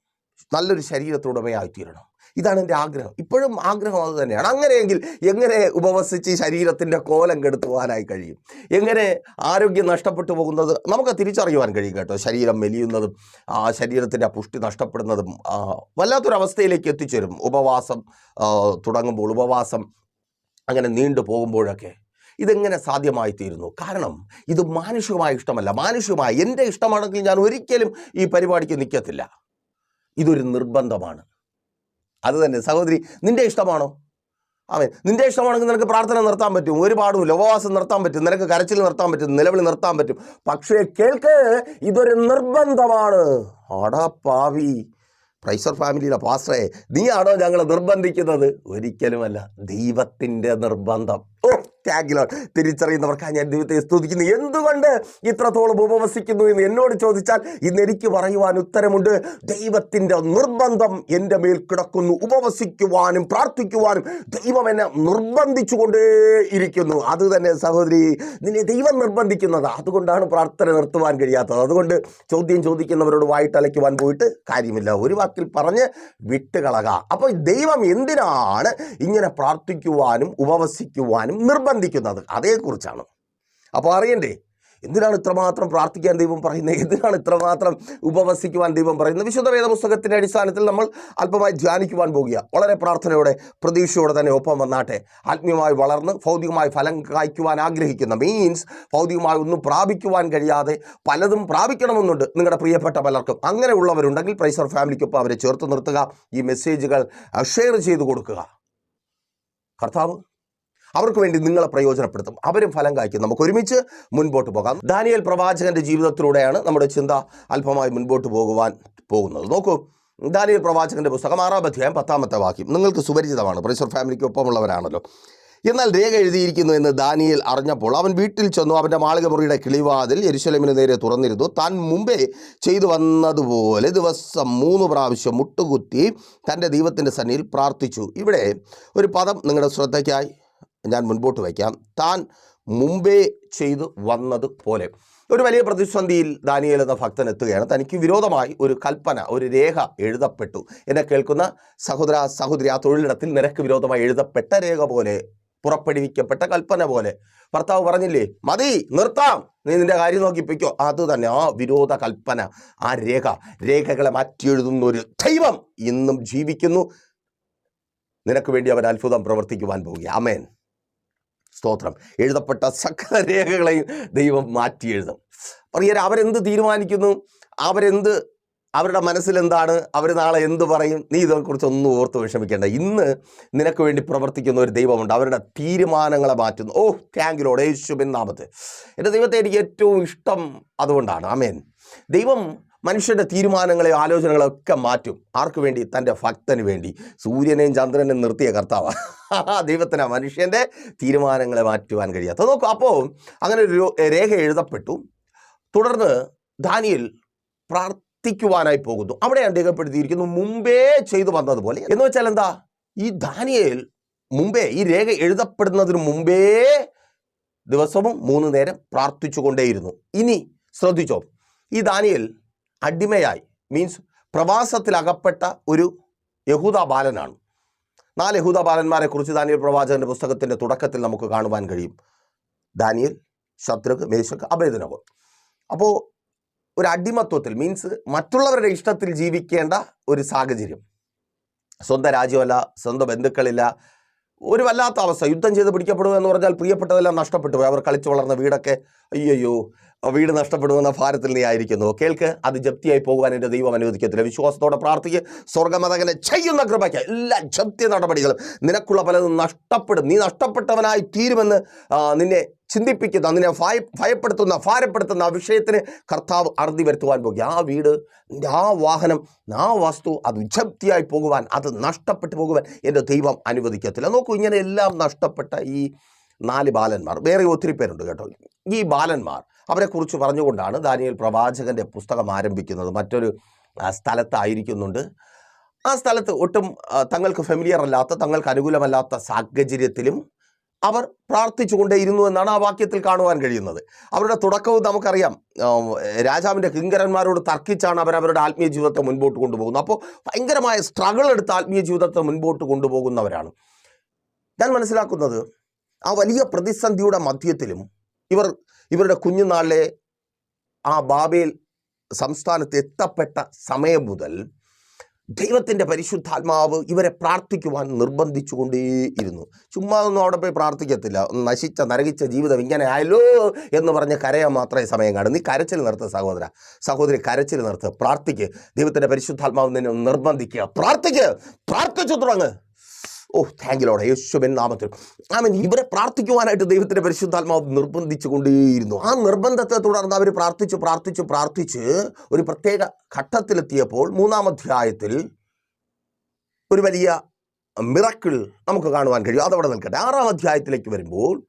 നല്ലൊരു ശരീരത്തുടമയായിത്തീരണം ഇതാണ് എന്റെ ആഗ്രഹം. ഇപ്പോഴും ആഗ്രഹം അത് തന്നെയാണ്. അങ്ങനെയെങ്കിൽ എങ്ങനെ ഉപവസിച്ച് ശരീരത്തിന്റെ കോലം കെടുത്തുവാനായി കഴിയും? എങ്ങനെ ആരോഗ്യം നഷ്ടപ്പെട്ടു പോകുന്നത് നമുക്ക് തിരിച്ചറിയുവാൻ കഴിയും കേട്ടോ. ശരീരം മെലിയുന്നതും ആ ശരീരത്തിന്റെ പുഷ്ടി നഷ്ടപ്പെടുന്നതും വല്ലാത്തൊരവസ്ഥയിലേക്ക് എത്തിച്ചേരും. ഉപവാസം തുടങ്ങുമ്പോൾ ഉപവാസം അങ്ങനെ നീണ്ടു പോകുമ്പോഴൊക്കെ ഇതെങ്ങനെ സാധ്യമായി തീരുന്നു കാരണം ഇത് മാനുഷികമായ ഇഷ്ടമല്ല. മാനുഷികമായ എന്റെ ഇഷ്ടമാണെങ്കിൽ ഞാൻ ഒരിക്കലും ഈ പരിപാടിക്ക് നിൽക്കത്തില്ല. ഇതൊരു നിർബന്ധമാണ്. അത് തന്നെ. സഹോദരി നിന്റെ ഇഷ്ടമാണോ? അവൻ നിന്റെ ഇഷ്ടമാണെങ്കിൽ നിനക്ക് പ്രാർത്ഥന നിർത്താൻ പറ്റും. ഒരു പാടുമില്ല ഉപവാസം നിർത്താൻ പറ്റും. നിനക്ക് കരച്ചിൽ നിർത്താൻ പറ്റും. നിലവിളി നിർത്താൻ പറ്റും. പക്ഷേ കേൾക്ക് ഇതൊരു നിർബന്ധമാണ്. ആടാ പാവി. പ്രൈസർ ഫാമിലിയിലെ പാസ്റ്ററെ നീയാണോ ഞങ്ങളെ നിർബന്ധിക്കുന്നത്? ഒരിക്കലുമല്ല. ദൈവത്തിന്റെ നിർബന്ധം. ഓ ടാഗിലോ തിരിച്ചറിയുന്നവർക്കാണ് ഞാൻ ദൈവത്തെ സ്തുതിക്കുന്നു. എന്തുകൊണ്ട് ഇത്രത്തോളം ഉപവസിക്കുന്നു എന്ന് എന്നോട് ചോദിച്ചാൽ ഇന്ന് എനിക്ക് പറയുവാൻ ഉത്തരമുണ്ട്. ദൈവത്തിന്റെ നിർബന്ധം എന്റെ മേൽ കിടക്കുന്നു. ഉപവസിക്കുവാനും പ്രാർത്ഥിക്കുവാനും ദൈവം എന്നെ നിർബന്ധിച്ചു കൊണ്ടേ ഇരിക്കുന്നു അത് തന്നെ സഹോദരി നിന്നെ ദൈവം നിർബന്ധിക്കുന്നത്. അതുകൊണ്ടാണ് പ്രാർത്ഥന നിർത്തുവാൻ കഴിയാത്തത്. അതുകൊണ്ട് ചോദ്യം ചോദിക്കുന്നവരോട് വായിട്ടലയ്ക്കുവാൻ പോയിട്ട് കാര്യമില്ല. ഒരു വാക്കിൽ പറഞ്ഞ് വിട്ടുകളക. അപ്പോൾ ദൈവം എന്തിനാണ് ഇങ്ങനെ പ്രാർത്ഥിക്കുവാനും ഉപവസിക്കുവാനും നിർബന്ധിക്കുന്നത് അതേക്കുറിച്ചാണ്. അപ്പോൾ അറിയണ്ടേ? എന്തിനാണ് ഇത്രമാത്രം പ്രാർത്ഥിക്കാൻ ദൈവം പറയുന്നത്? എന്തിനാണ് ഇത്രമാത്രം ഉപവസിക്കുവാൻ ദൈവം പറയുന്നത്? വിശുദ്ധ വേദ പുസ്തകത്തിന്റെ അടിസ്ഥാനത്തിൽ നമ്മൾ അല്പമായി ധ്യാനിക്കുവാൻ പോകുക. വളരെ പ്രാർത്ഥനയോടെ പ്രതീക്ഷയോടെ തന്നെ ഒപ്പം വന്നാട്ടെ. ആത്മീയമായി വളർന്ന് ഭൗതികമായി ഫലം കായ്ക്കുവാൻ ആഗ്രഹിക്കുന്ന മീൻസ് ഭൗതികമായി ഒന്നും പ്രാപിക്കുവാൻ കഴിയാതെ പലതും പ്രാപിക്കണമെന്നുണ്ട് നിങ്ങളുടെ പ്രിയപ്പെട്ട പലർക്കും. അങ്ങനെയുള്ളവരുണ്ടെങ്കിൽ പ്രൈസർ ഫാമിലിക്കൊപ്പം അവരെ ചേർത്ത് നിർത്തുക. ഈ മെസ്സേജുകൾ ഷെയർ ചെയ്ത് കൊടുക്കുക. കർത്താവ് അവർക്ക് വേണ്ടി നിങ്ങളെ പ്രയോജനപ്പെടുത്തും. അവരും ഫലം കായ്ക്കും. നമുക്ക് ഒരുമിച്ച് മുൻപോട്ട് പോകാം. ദാനിയൽ പ്രവാചകന്റെ ജീവിതത്തിലൂടെയാണ് നമ്മുടെ ചിന്ത അല്പമായി മുൻപോട്ട് പോകുവാൻ പോകുന്നത്. നോക്കൂ ദാനിയൽ പ്രവാചകന്റെ പുസ്തകം ആറാം അധ്യായം പത്താമത്തെ വാക്യം. നിങ്ങൾക്ക് സുപരിചിതമാണ്. പ്രൈസർ ഫാമിലിക്ക് ഒപ്പമുള്ളവരാണല്ലോ. എന്നാൽ രേഖ എഴുതിയിരിക്കുന്നു എന്ന് ദാനിയൽ അറിഞ്ഞപ്പോൾ അവൻ വീട്ടിൽ ചെന്നു അവന്റെ മാളിക മുറിയുടെ കിളിവാതിൽ യെരുശലേമിന് നേരെ തുറന്നിരുന്നു. താൻ മുമ്പേ ചെയ്തു വന്നതുപോലെ ദിവസം മൂന്ന് പ്രാവശ്യം മുട്ടുകുത്തി തന്റെ ദൈവത്തിന്റെ സന്നിയിൽ പ്രാർത്ഥിച്ചു. ഇവിടെ ഒരു പദം നിങ്ങളുടെ ശ്രദ്ധയ്ക്കായി. ഞാൻ മുൻപോട്ട് വയ്ക്കാം. താൻ മുമ്പേ ചെയ്തു വന്നത് പോലെ ഒരു വലിയ പ്രതിസന്ധിയിൽ ദാനിയേൽ എന്ന ഭക്തൻ എത്തുകയാണ്. തനിക്ക് വിരോധമായി ഒരു കൽപ്പന ഒരു രേഖ എഴുതപ്പെട്ടു. എന്നെ കേൾക്കുന്ന സഹോദര സഹോദരി ആ തൊഴിലിടത്തിൽ നിരക്ക് വിരോധമായി എഴുതപ്പെട്ട രേഖ പോലെ പുറപ്പെടുവിക്കപ്പെട്ട കൽപ്പന പോലെ. ഭർത്താവ് പറഞ്ഞില്ലേ മതി നിർത്താം. നീ നിന്റെ കാര്യം നോക്കിപ്പിക്കോ. അത് തന്നെ ആ വിരോധ കൽപ്പന ആ രേഖ രേഖകളെ മാറ്റിയെഴുതുന്ന ഒരു ദൈവം ഇന്നും ജീവിക്കുന്നു. നിനക്ക് വേണ്ടി അവൻ അത്ഭുതം പ്രവർത്തിക്കുവാൻ പോവുക അമേൻ സ്തോത്രം. എഴുതപ്പെട്ട സകല രേഖകളെയും ദൈവം മാറ്റി എഴുതും. പറയാൻ അവരെന്ത് തീരുമാനിക്കുന്നു? അവരെന്ത് അവരുടെ മനസ്സിലെന്താണ്? അവർ നാളെ എന്ത് പറയും? നീ ഇതിനെക്കുറിച്ച് ഒന്നും ഓർത്ത് വിഷമിക്കേണ്ട. ഇന്ന് നിനക്ക് വേണ്ടി പ്രവർത്തിക്കുന്ന ഒരു ദൈവമുണ്ട്. അവരുടെ തീരുമാനങ്ങളെ മാറ്റുന്നു. ഓ താങ്കിലോട് യേശുബിൻ നാമത്തെ എന്റെ ദൈവത്തെ എനിക്ക് ഏറ്റവും ഇഷ്ടം അതുകൊണ്ടാണ്. ആമേൻ ദൈവം മനുഷ്യന്റെ തീരുമാനങ്ങളെ ആലോചനകളെ ഒക്കെ മാറ്റും. ആർക്ക് വേണ്ടി? തന്റെ ഭക്തന് വേണ്ടി. സൂര്യനെയും ചന്ദ്രനെയും നിർത്തിയ കർത്താവ്. ദൈവത്തിന് മനുഷ്യന്റെ തീരുമാനങ്ങളെ മാറ്റുവാൻ കഴിയാത്ത. നോക്കൂ അപ്പോൾ അങ്ങനെ ഒരു രേഖ എഴുതപ്പെട്ടു. തുടർന്ന് ദാനിയൽ പ്രാർത്ഥിക്കുവാനായി പോകുന്നു. അവിടെയാണ് രേഖപ്പെടുത്തിയിരിക്കുന്നു മുമ്പേ ചെയ്തു വന്നതുപോലെ. എന്ന് വെച്ചാൽ എന്താ? ഈ ദാനിയേൽ മുമ്പേ ഈ രേഖ എഴുതപ്പെടുന്നതിന് മുമ്പേ ദിവസവും മൂന്ന് നേരം പ്രാർത്ഥിച്ചുകൊണ്ടേയിരുന്നു. ഇനി ശ്രദ്ധിച്ചോ ഈ ദാനിയേൽ അടിമയായി. മീൻസ് പ്രവാസത്തിലകപ്പെട്ട ഒരു യഹൂദ ബാലനാണ്. നാല് യഹൂദ ബാലന്മാരെ കുറിച്ച് ദാനിയൽ പ്രവാചകന്റെ പുസ്തകത്തിന്റെ തുടക്കത്തിൽ നമുക്ക് കാണുവാൻ കഴിയും. ദാനിയൽ ശത്രുക്ക് മേശക്ക് അഭേദനവ് അപ്പോൾ ഒരു അടിമത്വത്തിൽ മീൻസ് മറ്റുള്ളവരുടെ ഇഷ്ടത്തിൽ ജീവിക്കേണ്ട ഒരു സാഹചര്യം. സ്വന്തം രാജ്യമല്ല സ്വന്തം ബന്ധുക്കളില്ല ഒരു വല്ലാത്ത അവസ്ഥ. യുദ്ധം ചെയ്ത് പിടിക്കപ്പെടുക എന്ന് പറഞ്ഞാൽ പ്രിയപ്പെട്ടതെല്ലാം നഷ്ടപ്പെട്ടു പോയി. അവർ കളിച്ചു വളർന്ന വീടൊക്കെ അയ്യോ വീട് നഷ്ടപ്പെടുമെന്ന ഭാരത്തിൽ നീ ആയിരിക്കുന്നു. കേൾക്ക് അത് ജപ്തിയായി പോകുവാൻ എന്റെ ദൈവം അനുവദിക്കത്തില്ല. വിശ്വാസത്തോടെ പ്രാർത്ഥിക്ക്. സ്വർഗമതകനെ ചെയ്യുന്ന കൃപയ്ക്ക് എല്ലാ ജപ്തി നടപടികളും നിനക്കുള്ള പലതും നഷ്ടപ്പെടും. നീ നഷ്ടപ്പെട്ടവനായി തീരുമെന്ന് നിന്നെ ചിന്തിപ്പിക്കുന്ന നിന്നെ ഭയ ഭയപ്പെടുത്തുന്ന ഭാരപ്പെടുത്തുന്ന ആ വിഷയത്തിന് കർത്താവ് അറുതി വരുത്തുവാൻ പോകുക ആ വീട് ആ വാഹനം ആ വസ്തു അത് ജപ്തിയായി പോകുവാൻ അത് നഷ്ടപ്പെട്ടു പോകുവാൻ എന്റെ ദൈവം അനുവദിക്കത്തില്ല. നോക്കൂ ഇങ്ങനെ എല്ലാം നഷ്ടപ്പെട്ട ഈ നാല് ബാലന്മാർ വേറെ ഒത്തിരി പേരുണ്ട് കേട്ടോ. ഈ ബാലന്മാർ അവരെക്കുറിച്ച് പറഞ്ഞുകൊണ്ടാണ് ദാനിയൽ പ്രവാചകന്റെ പുസ്തകം ആരംഭിക്കുന്നത്. മറ്റൊരു സ്ഥലത്തായിരിക്കുന്നുണ്ട്. ആ സ്ഥലത്ത് ഒട്ടും തങ്ങൾക്ക് ഫെമിലിയർ അല്ലാത്ത തങ്ങൾക്ക് അനുകൂലമല്ലാത്ത സാഹചര്യത്തിലും അവർ പ്രാർത്ഥിച്ചുകൊണ്ടേയിരുന്നു എന്നാണ് ആ വാക്യത്തിൽ കാണുവാൻ കഴിയുന്നത്. അവരുടെ തുടക്കവും നമുക്കറിയാം. രാജാവിന്റെ കിങ്കരന്മാരോട് തർക്കിച്ചാണ് അവർ അവരുടെ ആത്മീയ ജീവിതത്തെ മുൻപോട്ട് കൊണ്ടുപോകുന്നത്. അപ്പോൾ ഭയങ്കരമായ സ്ട്രഗിൾ എടുത്ത് ആത്മീയ ജീവിതത്തെ മുൻപോട്ട് കൊണ്ടുപോകുന്നവരാണ്. ഞാൻ മനസ്സിലാക്കുന്നത് ആ വലിയ പ്രതിസന്ധിയുടെ മധ്യത്തിലും ഇവർ ഇവരുടെ കുഞ്ഞുനാളിലെ ആ ബാബേൽ സംസ്ഥാനത്ത് എത്തപ്പെട്ട സമയം മുതൽ ദൈവത്തിന്റെ പരിശുദ്ധാത്മാവ് ഇവരെ പ്രാർത്ഥിക്കുവാൻ നിർബന്ധിച്ചുകൊണ്ടേയിരുന്നു ചുമ്മാ ഒന്നും അവിടെ പോയി പ്രാർത്ഥിക്കത്തില്ല. നശിച്ച നരകിച്ച ജീവിതം ഇങ്ങനെ ആയല്ലോ എന്ന് പറഞ്ഞ് കരയാൻ മാത്രമേ സമയം കാണും നീ കരച്ചിൽ നിർത്ത സഹോദര. സഹോദരി കരച്ചിൽ നിർത്ത്. പ്രാർത്ഥിക്ക്. ദൈവത്തിന്റെ പരിശുദ്ധാത്മാവ് നിന്നെ നിർബന്ധിക്കുക. പ്രാർത്ഥിക്ക്. പ്രാർത്ഥിച്ചു തുടങ്ങ്. ഓ താങ്ക് ലോഡ് യേശുബൻ നാമത്തിൽ. ആമൻ. ഇവരെ പ്രാർത്ഥിക്കുവാനായിട്ട് ദൈവത്തിന്റെ പരിശുദ്ധാത്മാവ് നിർബന്ധിച്ചു കൊണ്ടേയിരുന്നു ആ നിർബന്ധത്തെ തുടർന്ന് അവർ പ്രാർത്ഥിച്ചു പ്രാർത്ഥിച്ചു പ്രാർത്ഥിച്ച് ഒരു പ്രത്യേക ഘട്ടത്തിലെത്തിയപ്പോൾ മൂന്നാം അധ്യായത്തിൽ ഒരു വലിയ മിറക്കിൾ നമുക്ക് കാണുവാൻ കഴിയും. അതവിടെ നിൽക്കട്ടെ. ആറാം അധ്യായത്തിലേക്ക് വരുമ്പോൾ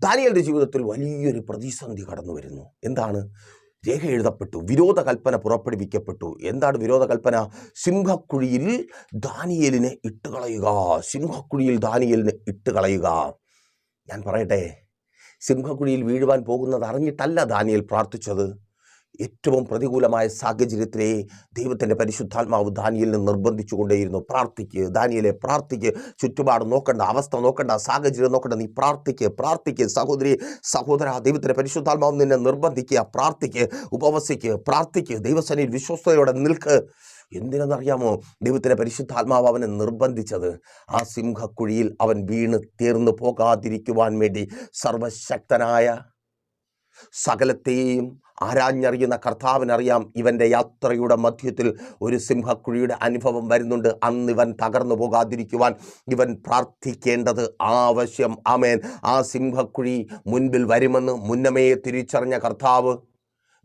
ദാനിയലിന്റെ ജീവിതത്തിൽ വലിയൊരു പ്രതിസന്ധി കടന്നു വരുന്നു എന്താണ്? രേഖ എഴുതപ്പെട്ടു വിരോധ കൽപ്പന പുറപ്പെടുവിക്കപ്പെട്ടു. എന്താണ് വിരോധ കൽപ്പന സിംഹക്കുഴിയിൽ ദാനിയേലിനെ ഇട്ടുകളയുക. സിംഹക്കുഴിയിൽ ദാനിയേലിനെ ഇട്ടുകളയുക. ഞാൻ പറയട്ടെ സിംഹക്കുഴിയിൽ വീഴുവാൻ പോകുന്നത് അറിഞ്ഞിട്ടല്ല ദാനിയൽ പ്രാർത്ഥിച്ചത്. ഏറ്റവും പ്രതികൂലമായ സാഹചര്യത്തിലെ ദൈവത്തിന്റെ പരിശുദ്ധാത്മാവ് ദാനിയലിനെ നിർബന്ധിച്ചുകൊണ്ടേയിരുന്നു പ്രാർത്ഥിക്ക് ദാനിയലെ പ്രാർത്ഥിക്ക്. ചുറ്റുപാട് നോക്കണ്ട അവസ്ഥ നോക്കണ്ട സാഹചര്യം നോക്കണ്ട നീ പ്രാർത്ഥിക്ക് പ്രാർത്ഥിക്ക്. സഹോദരി സഹോദര ദൈവത്തിന്റെ പരിശുദ്ധാത്മാവ് നിന്നെ നിർബന്ധിക്കുക. പ്രാർത്ഥിക്ക് ഉപവസിക്ക് പ്രാർത്ഥിക്ക്. ദൈവസനയിൽ വിശ്വസ്തയോടെ നിൽക്ക്. എന്തിനെന്നറിയാമോ? ദൈവത്തിന്റെ പരിശുദ്ധാത്മാവ് അവനെ നിർബന്ധിച്ചത് ആ സിംഹക്കുഴിയിൽ അവൻ വീണ് തീർന്നു പോകാതിരിക്കുവാൻ വേണ്ടി സർവശക്തനായ സകലത്തെയും ആരാഞ്ഞറിയുന്ന കർത്താവിനറിയാം. ഇവന്റെ യാത്രയുടെ മധ്യത്തിൽ ഒരു സിംഹക്കുഴിയുടെ അനുഭവം വരുന്നുണ്ട്. അന്ന് ഇവൻ തകർന്നു പോകാതിരിക്കുവാൻ ഇവൻ പ്രാർത്ഥിക്കേണ്ടത് ആവശ്യം. ആമേൻ. ആ സിംഹക്കുഴി മുൻപിൽ വരുമെന്ന് മുന്നമേ തിരിച്ചറിഞ്ഞ കർത്താവ്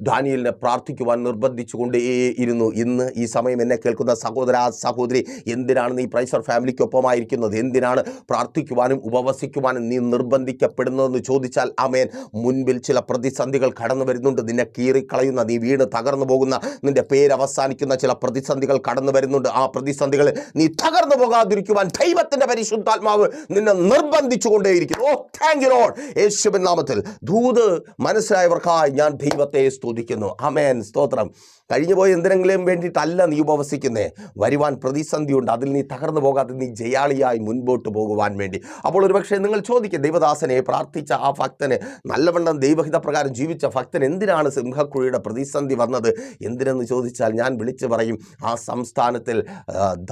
ദാനിയലിനെ പ്രാർത്ഥിക്കുവാൻ നിർബന്ധിച്ചുകൊണ്ടേ ഇരുന്നു. ഇന്ന് ഈ സമയം എന്നെ കേൾക്കുന്ന സഹോദര സഹോദരി എന്തിനാണ് നീ പ്രൈസർ ഫാമിലിക്കൊപ്പമായിരിക്കുന്നത്? എന്തിനാണ് പ്രാർത്ഥിക്കുവാനും ഉപവസിക്കുവാനും നീ നിർബന്ധിക്കപ്പെടുന്നതെന്ന് ചോദിച്ചാൽ അമേൻ മുൻപിൽ ചില പ്രതിസന്ധികൾ കടന്നു വരുന്നുണ്ട്. നിന്നെ കീറിക്കളയുന്ന നീ വീണ് തകർന്നു പോകുന്ന നിന്റെ പേര് അവസാനിക്കുന്ന ചില പ്രതിസന്ധികൾ കടന്നു വരുന്നുണ്ട്. ആ പ്രതിസന്ധികളിൽ നീ തകർന്നു പോകാതിരിക്കുവാൻ ദൈവത്തിന്റെ പരിശുദ്ധാത്മാവ് നിന്നെ നിർബന്ധിച്ചുകൊണ്ടേയിരിക്കുന്നു. ഓ താങ്ക് യു ലോഡ് യേശുവിൻ നാമത്തിൽ. ദൂത് മനസ്സിലായവർക്കായി ഞാൻ ദൈവത്തെ സ്തുതിക്കുന്നു. അമേൻ സ്തോത്രം. കഴിഞ്ഞു പോയ എന്തിനെങ്കിലും വേണ്ടിയിട്ടല്ല നീ ഉപവസിക്കുന്നേ. വരുവാൻ പ്രതിസന്ധിയുണ്ട്. അതിൽ നീ തകർന്നു പോകാതെ നീ ജയാളിയായി മുൻപോട്ട് പോകുവാൻ വേണ്ടി. അപ്പോൾ ഒരുപക്ഷെ നിങ്ങൾ ചോദിക്കുക ദൈവദാസനെ പ്രാർത്ഥിച്ച ആ ഭക്തന് നല്ലവണ്ണം ദൈവഹിത പ്രകാരം ജീവിച്ച ഭക്തൻ എന്തിനാണ് സിംഹക്കുഴിയുടെ പ്രതിസന്ധി വന്നത്? എന്തിനെന്ന് ചോദിച്ചാൽ ഞാൻ വിളിച്ചു പറയും ആ സംസ്ഥാനത്തിൽ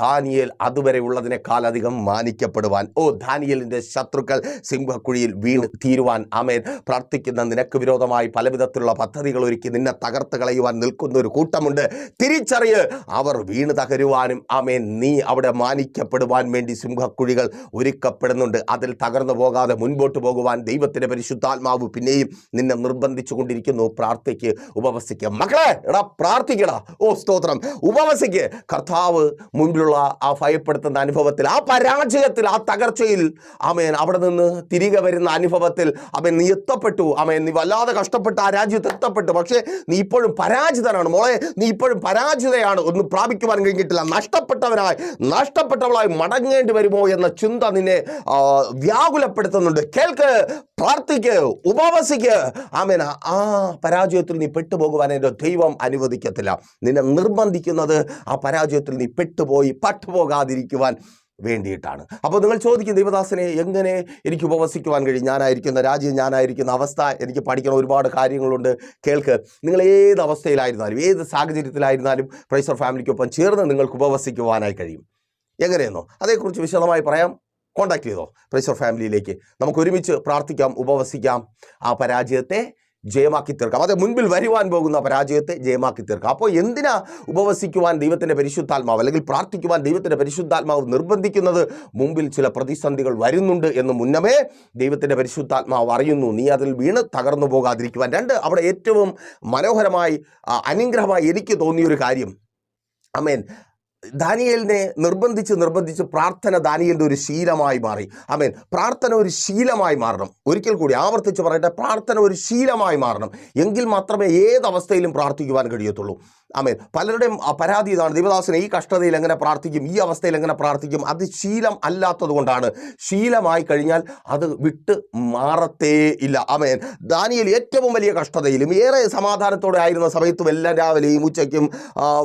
ധാനിയൽ അതുവരെ ഉള്ളതിനേക്കാൾ അധികം മാനിക്കപ്പെടുവാൻ. ഓ ധാനിയലിന്റെ ശത്രുക്കൾ സിംഹക്കുഴിയിൽ വീണ് തീരുവാൻ. ആമേൻ. പ്രാർത്ഥിക്കുന്ന നിനക്ക് വിരോധമായി പലവിധത്തിലുള്ള പദ്ധതികൾ ഒരുക്കി നിന്നെ തകർത്ത് കളയുവാൻ നിൽക്കുന്ന ഒരു കൂട്ടമുണ്ട്. തിരിച്ചറിയ് അവർ വീണ് തകരുവാനും ആമേൻ നീ അവിടെ മാനിക്കപ്പെടുവാൻ വേണ്ടി സിംഹക്കുഴികൾ ഒരുക്കപ്പെടുന്നുണ്ട്. അതിൽ തകർന്നു പോകാതെ മുൻപോട്ട് പോകുവാൻ ദൈവത്തിന്റെ പരിശുദ്ധാത്മാവ് പിന്നെയും നിന്നെ നിർബന്ധിച്ചു കൊണ്ടിരിക്കുന്നു പ്രാർത്ഥിക്ക് ഉപവസിക്കുക മക്കളെ എടാ പ്രാർത്ഥിക്കടാ. ഓ സ്തോത്രം. ഉപവസിക്ക്. കർത്താവ് മുമ്പിലുള്ള ആ ഭയപ്പെടുത്തുന്ന അനുഭവത്തിൽ ആ പരാജയത്തിൽ ആ തകർച്ചയിൽ അമേൻ അവിടെ നിന്ന് തിരികെ വരുന്ന അനുഭവത്തിൽ അവൻ നീ എത്തപ്പെട്ടു. അമേൻ നീ വല്ലാതെ കഷ്ടപ്പെട്ട് ആ രാജ്യത്ത് എത്തപ്പെട്ടു. പക്ഷേ നീ ഇപ്പോഴും പരാജിതനാണ്. മോളെ നീ ഇപ്പോഴും പരാജിതയാണ്. ഒന്ന് പ്രാപിക്കുവാൻ കഴിഞ്ഞിട്ടില്ല. നഷ്ടപ്പെട്ടവനായി നഷ്ടപ്പെട്ടവളായി മടങ്ങേണ്ടി വരുമോ എന്ന ചിന്ത നിന്നെ വ്യാകുലപ്പെടുത്തുന്നുണ്ട്. കേൾക്ക് പ്രാർത്ഥിക്ക് ഉപവസിക്ക്. ആമേന ആ പരാജയത്തിൽ നീ പെട്ടുപോകുവാൻ എന്റെ ദൈവം അനുവദിക്കത്തില്ല. നിന്നെ നിർബന്ധിക്കുന്നത് ആ പരാജയത്തിൽ നീ പെട്ടുപോയി പട്ടുപോകാതിരിക്കുവാൻ വേണ്ടിയിട്ടാണ്. അപ്പോൾ നിങ്ങൾ ചോദിക്കും ദൈവദാസനെ എങ്ങനെ എനിക്ക് ഉപവസിക്കുവാൻ കഴിയും? ഞാനായിരിക്കുന്ന രാജ്യം ഞാനായിരിക്കുന്ന അവസ്ഥ എനിക്ക് പഠിക്കണം ഒരുപാട് കാര്യങ്ങളുണ്ട്. കേൾക്ക് നിങ്ങൾ ഏത് അവസ്ഥയിലായിരുന്നാലും ഏത് സാഹചര്യത്തിലായിരുന്നാലും പ്രൈസർ ഫാമിലിക്കൊപ്പം ചേർന്ന് നിങ്ങൾക്ക് ഉപവസിക്കുവാനായി കഴിയും. എങ്ങനെയെന്നോ? അതേക്കുറിച്ച് വിശദമായി പറയാം. കോൺടാക്ട് ചെയ്തോ? പ്രൈസർ ഫാമിലിയിലേക്ക് നമുക്ക് ഒരുമിച്ച് പ്രാർത്ഥിക്കാം ഉപവസിക്കാം. ആ പരാജയത്തെ ജയമാക്കി തീർക്കാം. അതെ മുൻപിൽ വരുവാൻ പോകുന്ന പരാജയത്തെ ജയമാക്കി തീർക്കാം. അപ്പോൾ എന്തിനാ ഉപവസിക്കുവാൻ ദൈവത്തിന്റെ പരിശുദ്ധാത്മാവ് അല്ലെങ്കിൽ പ്രാർത്ഥിക്കുവാൻ ദൈവത്തിന്റെ പരിശുദ്ധാത്മാവ് നിർബന്ധിക്കുന്നത്? മുമ്പിൽ ചില പ്രതിസന്ധികൾ വരുന്നുണ്ട് എന്ന് മുന്നമേ ദൈവത്തിന്റെ പരിശുദ്ധാത്മാവ് അറിയുന്നു. നീ അതിൽ വീണ് തകർന്നു പോകാതിരിക്കുവാൻ. രണ്ട് അവിടെ ഏറ്റവും മനോഹരമായി അനുഗ്രഹമായി എനിക്ക് തോന്നിയൊരു കാര്യം. അമേൻ. ദാനിയേലിനെ നിർബന്ധിച്ച് നിർബന്ധിച്ച് പ്രാർത്ഥന ദാനിയലിന്റെ ഒരു ശീലമായി മാറി. അമേൻ പ്രാർത്ഥന ഒരു ശീലമായി മാറണം. ഒരിക്കൽ കൂടി ആവർത്തിച്ച് പറയട്ടെ പ്രാർത്ഥന ഒരു ശീലമായി മാറണം. എങ്കിൽ മാത്രമേ ഏത് അവസ്ഥയിലും പ്രാർത്ഥിക്കുവാൻ കഴിയത്തുള്ളൂ. അമേൻ പലരുടെയും പരാതി ഇതാണ്. ദൈവദാസനെ ഈ കഷ്ടതയിൽ എങ്ങനെ പ്രാർത്ഥിക്കും ഈ അവസ്ഥയിൽ എങ്ങനെ പ്രാർത്ഥിക്കും അത് ശീലം അല്ലാത്തത് കൊണ്ടാണ്. ശീലമായി കഴിഞ്ഞാൽ അത് വിട്ട് മാറത്തേ ഇല്ല. അമേൻ ദാനിയൽ ഏറ്റവും വലിയ കഷ്ടതയിലും ഏറെ സമാധാനത്തോടെ ആയിരുന്ന സമയത്തും എല്ലാം രാവിലെയും ഉച്ചയ്ക്കും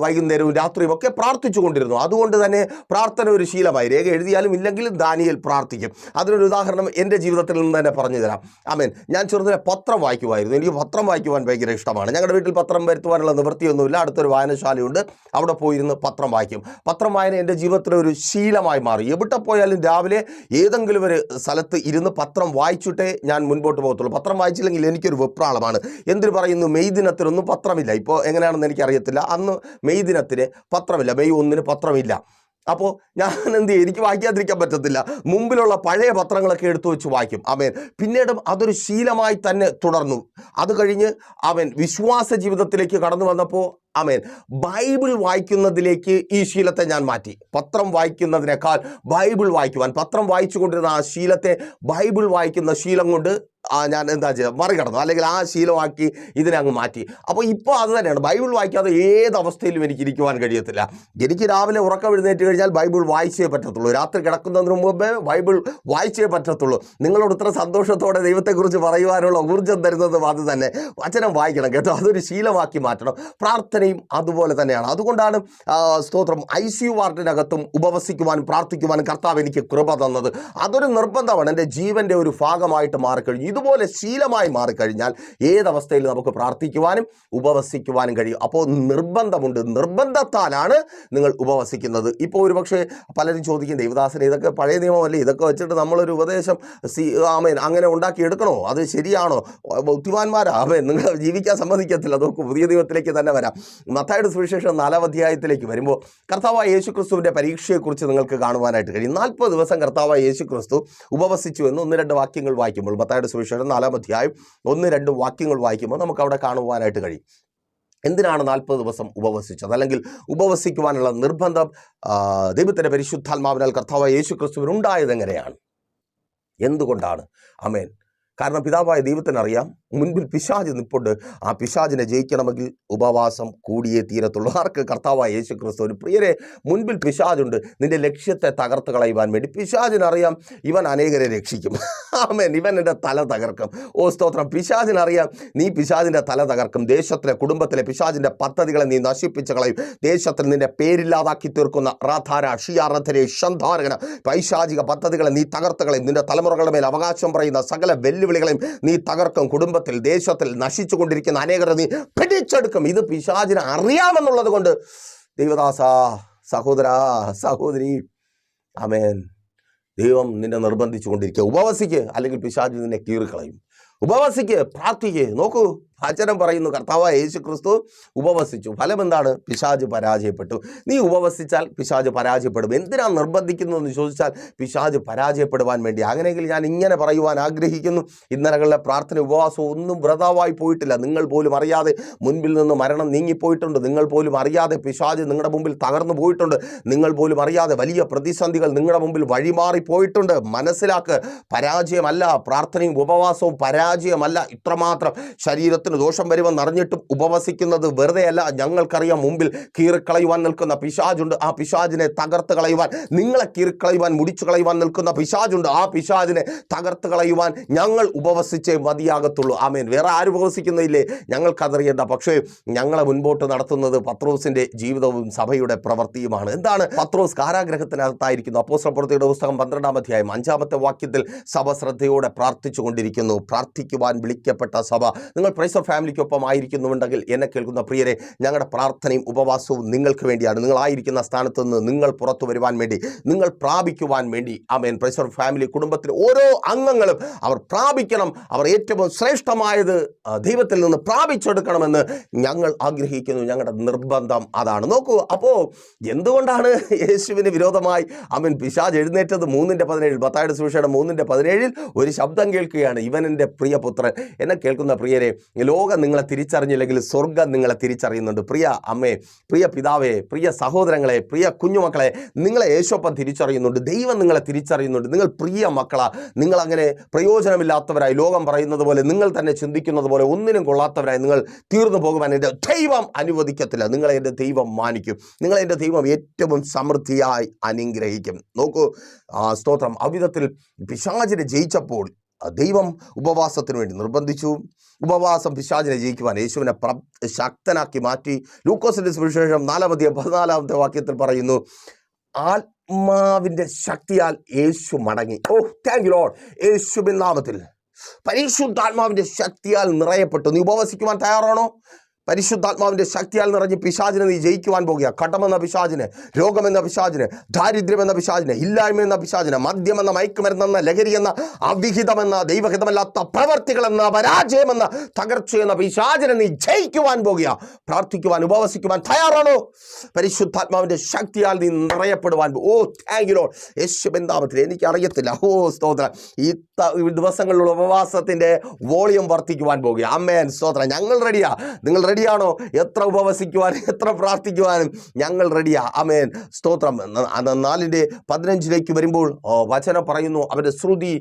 വൈകുന്നേരവും രാത്രിയും ഒക്കെ പ്രാർത്ഥിച്ചു കൊണ്ടിരുന്നു അതുകൊണ്ട് തന്നെ പ്രാർത്ഥന ഒരു ശീലമായി. രേഖ എഴുതിയാലും ഇല്ലെങ്കിലും ദാനിയേൽ പ്രാർത്ഥിക്കും. അതിനൊരു ഉദാഹരണം എന്റെ ജീവിതത്തിൽ നിന്ന് തന്നെ പറഞ്ഞു തരാം ആമേൻ. ഞാൻ ചെറുതിലെ പത്രം വായിക്കുമായിരുന്നു. എനിക്ക് പത്രം വായിക്കുവാൻ ഭയങ്കര ഇഷ്ടമാണ്. ഞങ്ങളുടെ വീട്ടിൽ പത്രം വരുത്തുവാനുള്ള നിവൃത്തിയൊന്നുമില്ല. അടുത്തൊരു വായനശാലയുണ്ട്. അവിടെ പോയിരുന്ന് പത്രം വായിക്കും. പത്രം വായന എന്റെ ജീവിതത്തിലെ ഒരു ശീലമായി മാറി. എവിടെ പോയാലും രാവിലെ ഏതെങ്കിലും ഒരു സ്ഥലത്ത് ഇരുന്ന് പത്രം വായിച്ചിട്ടേ ഞാൻ മുൻപോട്ട് പോകത്തുള്ളൂ. പത്രം വായിച്ചില്ലെങ്കിൽ എനിക്കൊരു വെപ്രാളമാണ്. എന്തിന് പറയുന്നു? മെയ് ദിനത്തിനൊന്നും പത്രമില്ല. ഇപ്പോൾ എങ്ങനെയാണെന്ന് എനിക്കറിയത്തില്ല. അന്ന് മെയ് ദിനത്തിന് പത്രമില്ല. മെയ് ഒന്നിന് പത്രമില്ല. അപ്പോൾ ഞാൻ എന്ത് ചെയ്യും? എനിക്ക് വായിക്കാതിരിക്കാൻ പറ്റത്തില്ല. മുമ്പിലുള്ള പഴയ പത്രങ്ങളൊക്കെ എടുത്തു വെച്ച് വായിക്കും. അവൻ പിന്നീടും അതൊരു ശീലമായി തന്നെ തുടർന്നു. അത് കഴിഞ്ഞ് അവൻ വിശ്വാസ ജീവിതത്തിലേക്ക് കടന്നു വന്നപ്പോൾ ആമേൻ. ബൈബിൾ വായിക്കുന്നതിലേക്ക് ഈ ശീലത്തെ ഞാൻ മാറ്റി. പത്രം വായിക്കുന്നതിനേക്കാൾ ബൈബിൾ വായിക്കുവാൻ പത്രം വായിച്ചു കൊണ്ടിരുന്ന ആ ശീലത്തെ ബൈബിൾ വായിക്കുന്ന ശീലം കൊണ്ട് ആ ഞാൻ എന്താ ചെയ്യുക മറികടന്നു. അല്ലെങ്കിൽ ആ ശീലമാക്കി ഇതിനെ അങ്ങ് മാറ്റി. അപ്പോൾ ഇപ്പോൾ അത് തന്നെയാണ്. ബൈബിൾ വായിക്കാതെ ഏത് അവസ്ഥയിലും എനിക്ക് ഇരിക്കുവാൻ കഴിയത്തില്ല. എനിക്ക് രാവിലെ ഉറക്കം എഴുന്നേറ്റ് കഴിഞ്ഞാൽ ബൈബിൾ വായിച്ചേ പറ്റത്തുള്ളൂ. രാത്രി കിടക്കുന്നതിന് മുമ്പേ ബൈബിൾ വായിച്ചേ പറ്റത്തുള്ളൂ. നിങ്ങളോട് ഇത്ര സന്തോഷത്തോടെ ദൈവത്തെക്കുറിച്ച് പറയുവാനുള്ള ഊർജം തരുന്നതും അത് തന്നെ. വചനം വായിക്കണം കേട്ടോ. അതൊരു ശീലമാക്കി മാറ്റണം. പ്രാർത്ഥനയും അതുപോലെ തന്നെയാണ്. അതുകൊണ്ടാണ് സ്തോത്രം. ഐ സി യു വാർഡിനകത്തും ഉപവസിക്കുവാനും പ്രാർത്ഥിക്കുവാനും കർത്താവ് എനിക്ക് കൃപ തന്നത്. അതൊരു നിർബന്ധമാണ്. എന്റെ ജീവന്റെ ഒരു ഭാഗമായിട്ട് മാറിക്കഴിഞ്ഞു. ഇതുപോലെ ശീലമായി മാറിക്കഴിഞ്ഞാൽ ഏതവസ്ഥയിൽ നമുക്ക് പ്രാർത്ഥിക്കുവാനും ഉപവസിക്കുവാനും കഴിയും. അപ്പോൾ നിർബന്ധമുണ്ട്. നിർബന്ധത്താലാണ് നിങ്ങൾ ഉപവസിക്കുന്നത്. ഇപ്പോൾ ഒരുപക്ഷെ പലരും ചോദിക്കും ദേവദാസനെ ഇതൊക്കെ പഴയ നിയമമല്ലേ? ഇതൊക്കെ വെച്ചിട്ട് നമ്മളൊരു ഉപദേശം സി ആമേൻ അങ്ങനെ ഉണ്ടാക്കിയെടുക്കണോ അത് ശരിയാണോ? ബുദ്ധിമാന്മാരാ ആമേൻ. നിങ്ങൾ ജീവിക്കാൻ സമ്മതിക്കത്തില്ല. നോക്കൂ പുതിയ ദൈവത്തിലേക്ക് തന്നെ വരാം. മത്തായുടെ സുവിശേഷം നാലാം അധ്യായത്തിലേക്ക് വരുമ്പോൾ കർത്താവായ യേശു ക്രിസ്തുവിന്റെ പരീക്ഷയെക്കുറിച്ച് നിങ്ങൾക്ക് കാണുവാനായിട്ട് കഴിയും. നാൽപ്പത് ദിവസം കർത്താവായ യേശു ക്രിസ്തു ഉപവസിച്ചു എന്ന് ഒന്ന് രണ്ട് വാക്യങ്ങൾ വായിക്കുമ്പോൾ മത്തായുടെ സുവിശേഷം നാലാം അധ്യായം ഒന്ന് രണ്ട് വാക്യങ്ങൾ വായിക്കുമ്പോൾ നമുക്ക് അവിടെ കാണുവാനായിട്ട് കഴിയും. എന്തിനാണ് നാൽപ്പത് ദിവസം ഉപവസിച്ചത്? അല്ലെങ്കിൽ ഉപവസിക്കുവാനുള്ള നിർബന്ധം ദൈവത്തിന്റെ പരിശുദ്ധാത്മാവിനാൽ കർത്താവായ യേശു ക്രിസ്തുവിനുണ്ടായത് എങ്ങനെയാണ് എന്തുകൊണ്ടാണ്? അമേൻ കാരണം പിതാവായ ദൈവത്തിനറിയാം മുൻപിൽ പിശാജ് നിപ്പുണ്ട്. ആ പിശാജിനെ ജയിക്കണമെങ്കിൽ ഉപവാസം കൂടിയേ തീരത്തുള്ളൂ. ആർക്ക്? കർത്താവായ യേശു ക്രിസ്തു പ്രിയരെ മുൻപിൽ പിശാജുണ്ട് നിന്റെ ലക്ഷ്യത്തെ തകർത്ത് കളയുവാൻ വേണ്ടി പിശാജിനറിയാം ഇവൻ അനേകരെ രക്ഷിക്കും. ആമേൻ. ഇവൻ എന്റെ തല തകർക്കും. ഓ സ്തോത്രം. പിശാജിനറിയാം നീ പിശാജിന്റെ തല തകർക്കും. ദേശത്തിലെ കുടുംബത്തിലെ പിശാജിന്റെ പദ്ധതികളെ നീ നശിപ്പിച്ച് കളയും. ദേശത്തിൽ നിന്റെ പേരില്ലാതാക്കി തീർക്കുന്ന റാധാര ഷിയാറധരെ ഷന്ധാരകന പൈശാചിക പദ്ധതികളെ നീ തകർത്ത് കളയും. നിന്റെ തലമുറകളുടെ മേൽ അവകാശം പറയുന്ന സകല വെല്ലുവിളികളെയും നീ തകർക്കും. കുടുംബത്തിൽ ദേശത്തിൽ നശിച്ചു കൊണ്ടിരിക്കുന്ന അനേകരെ നീ പിടിച്ചെടുക്കും. ഇത് പിശാചിന് അറിയാമെന്നുള്ളത് കൊണ്ട് ദൈവദാസ സഹോദര സഹോദരി അമേൻ ദൈവം നിന്നെ നിർബന്ധിച്ചു കൊണ്ടിരിക്കുക ഉപവസിക്ക് അല്ലെങ്കിൽ പിശാചി നിന്നെ കീറിക്കളയും. ഉപവസിക്ക് പ്രാർത്ഥിക്ക്. നോക്കൂ. വചനം പറയുന്നു. കർത്താവായ യേശു ക്രിസ്തു ഉപവസിച്ചു. ഫലം എന്താണ് പിശാജ് പരാജയപ്പെട്ടു. നീ ഉപവസിച്ചാൽ പിശാജ് പരാജയപ്പെടും. എന്തിനാണ് നിർബന്ധിക്കുന്നു എന്ന് ചോദിച്ചാൽ പിശാജ് പരാജയപ്പെടുവാൻ വേണ്ടി. അങ്ങനെയെങ്കിൽ ഞാൻ ഇങ്ങനെ പറയുവാൻ ആഗ്രഹിക്കുന്നു. ഇന്നലകളിലെ പ്രാർത്ഥന ഉപവാസവും ഒന്നും വ്രതാവായി പോയിട്ടില്ല. നിങ്ങൾ പോലും അറിയാതെ മുൻപിൽ നിന്ന് മരണം നീങ്ങിപ്പോയിട്ടുണ്ട്. നിങ്ങൾ പോലും അറിയാതെ പിശാജ് നിങ്ങളുടെ മുമ്പിൽ തകർന്നു പോയിട്ടുണ്ട്. നിങ്ങൾ പോലും അറിയാതെ വലിയ പ്രതിസന്ധികൾ നിങ്ങളുടെ മുമ്പിൽ വഴിമാറി പോയിട്ടുണ്ട് മനസ്സിലാക്ക്. പരാജയമല്ല പ്രാർത്ഥനയും ഉപവാസവും പരാജയമല്ല. ഇത്രമാത്രം ശരീരത്തിന് ദോഷം വരുമെന്ന് അറിഞ്ഞിട്ടും ഉപവസിക്കുന്നത് വെറുതെയല്ല. ഞങ്ങൾക്കറിയാം മുമ്പിൽ കീറിക്കളയുവാൻ നിൽക്കുന്ന പിശാജുണ്ട് ആ പിശാജിനെ തകർത്ത് കളയുവാൻ നിങ്ങളെ കീറിക്കളയുവാൻ മുടിച്ചു കളയുവാൻ നിൽക്കുന്ന പിശാജുണ്ട് ആ പിശാജിനെ തകർത്ത് കളയുവാൻ ഞങ്ങൾ ഉപവസിച്ചേ മതിയാകത്തുള്ളൂ. ആമേൻ. വേറെ ആരും ഉപവസിക്കുന്നില്ലേ? ഞങ്ങൾക്കതറിയണ്ട. പക്ഷേ ഞങ്ങളെ മുൻപോട്ട് നടത്തുന്നത് പത്രോസിന്റെ ജീവിതവും സഭയുടെ പ്രവൃത്തിയുമാണ്. എന്താണ്? പത്രോസ് കാരാഗ്രഹത്തിനകത്തായിരിക്കുന്നു. അപ്പോസ്തലപ്രവൃത്തിയുടെ പുസ്തകം പന്ത്രണ്ടാം അധ്യായം അഞ്ചാമത്തെ വാക്യത്തിൽ സഭ ശ്രദ്ധയോടെ പ്രാർത്ഥിച്ചു കൊണ്ടിരിക്കുന്നു പ്രാർത്ഥിക്കുവാൻ വിളിക്കപ്പെട്ട സഭ. നിങ്ങൾ പ്രൈസ് ഓഫ് ഫാമിലിക്കൊപ്പം ആയിരിക്കുന്നുണ്ടെങ്കിൽ എന്നെ കേൾക്കുന്ന പ്രിയരെ ഞങ്ങളുടെ പ്രാർത്ഥനയും ഉപവാസവും നിങ്ങൾക്ക് വേണ്ടിയാണ്. നിങ്ങളായിരിക്കുന്ന സ്ഥാനത്ത് നിന്ന് നിങ്ങൾ പുറത്തു വരുവാൻ വേണ്ടി നിങ്ങൾ പ്രാപിക്കുവാൻ വേണ്ടി ആമേൻ. പ്രൈസർ ഫാമിലി കുടുംബത്തിലെ ഓരോ അംഗങ്ങളും അവർ പ്രാപിക്കണം. അവർ ഏറ്റവും ശ്രേഷ്ഠമായത് ദൈവത്തിൽ നിന്ന് പ്രാപിച്ചെടുക്കണമെന്ന് ഞങ്ങൾ ആഗ്രഹിക്കുന്നു. ഞങ്ങളുടെ നിർബന്ധം അതാണ്. നോക്കൂ അപ്പോൾ എന്തുകൊണ്ടാണ് യേശുവിന് വിരോധമായി അവൻ പിശാജ് എഴുന്നേറ്റത്? മൂന്നിന്റെ പതിനേഴിൽ ബത്തായുടെ സുഷയുടെ മൂന്നിന്റെ പതിനേഴിൽ ഒരു ശബ്ദം കേൾക്കുകയാണ് ഇവൻ എന്റെ പ്രിയപുത്രൻ. എന്നെ കേൾക്കുന്ന പ്രിയരെ ലോകം നിങ്ങളെ തിരിച്ചറിഞ്ഞില്ലെങ്കിൽ സ്വർഗം നിങ്ങളെ തിരിച്ചറിയുന്നുണ്ട്. പ്രിയ അമ്മേ പ്രിയ പിതാവേ പ്രിയ സഹോദരങ്ങളെ പ്രിയ കുഞ്ഞുമക്കളെ നിങ്ങളെ യേശോപ്പം തിരിച്ചറിയുന്നുണ്ട്. ദൈവം നിങ്ങളെ തിരിച്ചറിയുന്നുണ്ട്. നിങ്ങൾ പ്രിയ മക്കളാ. നിങ്ങളങ്ങനെ പ്രയോജനമില്ലാത്തവരായി ലോകം പറയുന്നത് പോലെ നിങ്ങൾ തന്നെ ചിന്തിക്കുന്നത് പോലെ ഒന്നിനും കൊള്ളാത്തവരായി നിങ്ങൾ തീർന്നു പോകുവാൻ എന്റെ ദൈവം അനുവദിക്കത്തില്ല. നിങ്ങളെ എന്റെ ദൈവം മാനിക്കും. നിങ്ങളെ എന്റെ ദൈവം ഏറ്റവും സമൃദ്ധിയായി അനുഗ്രഹിക്കും. നോക്കൂ സ്തോത്രം. അവിധത്തിൽ പിശാചിനെ ജയിച്ചപ്പോൾ ദൈവം ഉപവാസത്തിന് വേണ്ടി നിർബന്ധിച്ചു. ഉപവാസം പിശാചിനെ ജയിക്കുവാൻ യേശുവിനെ പ്ര ശക്തനാക്കി മാറ്റി. ലൂക്കോസിന്റെ സുവിശേഷം നാലാമത്തെ പതിനാലാമത്തെ വാക്യത്തിൽ പറയുന്നു ആത്മാവിന്റെ ശക്തിയാൽ യേശു മടങ്ങി. ഓ താങ്ക് യു ലോഡ് യേശുവിൻ നാമത്തിൽ. പരിശുദ്ധാത്മാവിന്റെ ശക്തിയാൽ നിറയപ്പെട്ടു. നീ ഉപവസിക്കുവാൻ തയ്യാറാണോ? പരിശുദ്ധാത്മാവിന്റെ ശക്തിയാൽ നിറഞ്ഞ് പിശാചിനെ നീ ജയിക്കുവാൻ പോകുക. കടമെന്ന പിശാചിനെ രോഗമെന്ന പിശാചിനെ ദാരിദ്ര്യമെന്ന പിശാചിനെ ഇല്ലായ്മ എന്ന പിശാചിനെ മദ്യമെന്ന മയക്കുമരുന്നെന്ന ലഹരി എന്ന അവിഹിതമെന്ന ദൈവഹിതമല്ലാത്ത പ്രവർത്തികളെന്ന പരാജയമെന്ന തകർച്ചയെന്ന പിശാചിനെ നീ ജയിക്കുവാൻ പോകുക. പ്രാർത്ഥിക്കുവാൻ ഉപവസിക്കുവാൻ തയ്യാറാണോ? പരിശുദ്ധാത്മാവിന്റെ ശക്തിയാൽ നീ നിറയപ്പെടുവാൻ ഓ താങ്ക് യു ബന്ധാമത്തിൽ എനിക്ക് അറിയത്തില്ല ഓ സ്തോത്രം. ഈ ദിവസങ്ങളിലുള്ള ഉപവാസത്തിന്റെ വോളിയം വർദ്ധിക്കുവാൻ പോകുക. അമ്മേൻ സ്തോത്രം. ഞങ്ങൾ റെഡിയാ നിങ്ങൾ റെഡിയാണോ? എത്ര ഉപവസിക്കുവാനും എത്ര പ്രാർത്ഥിക്കുവാനും ഞങ്ങൾ റെഡിയാ. അമേൻ സ്തോത്രം. നാലിന്റെ പതിനഞ്ചിലേക്ക് വരുമ്പോൾ വചന പറയുന്നു. അവന്റെ ശ്രുതി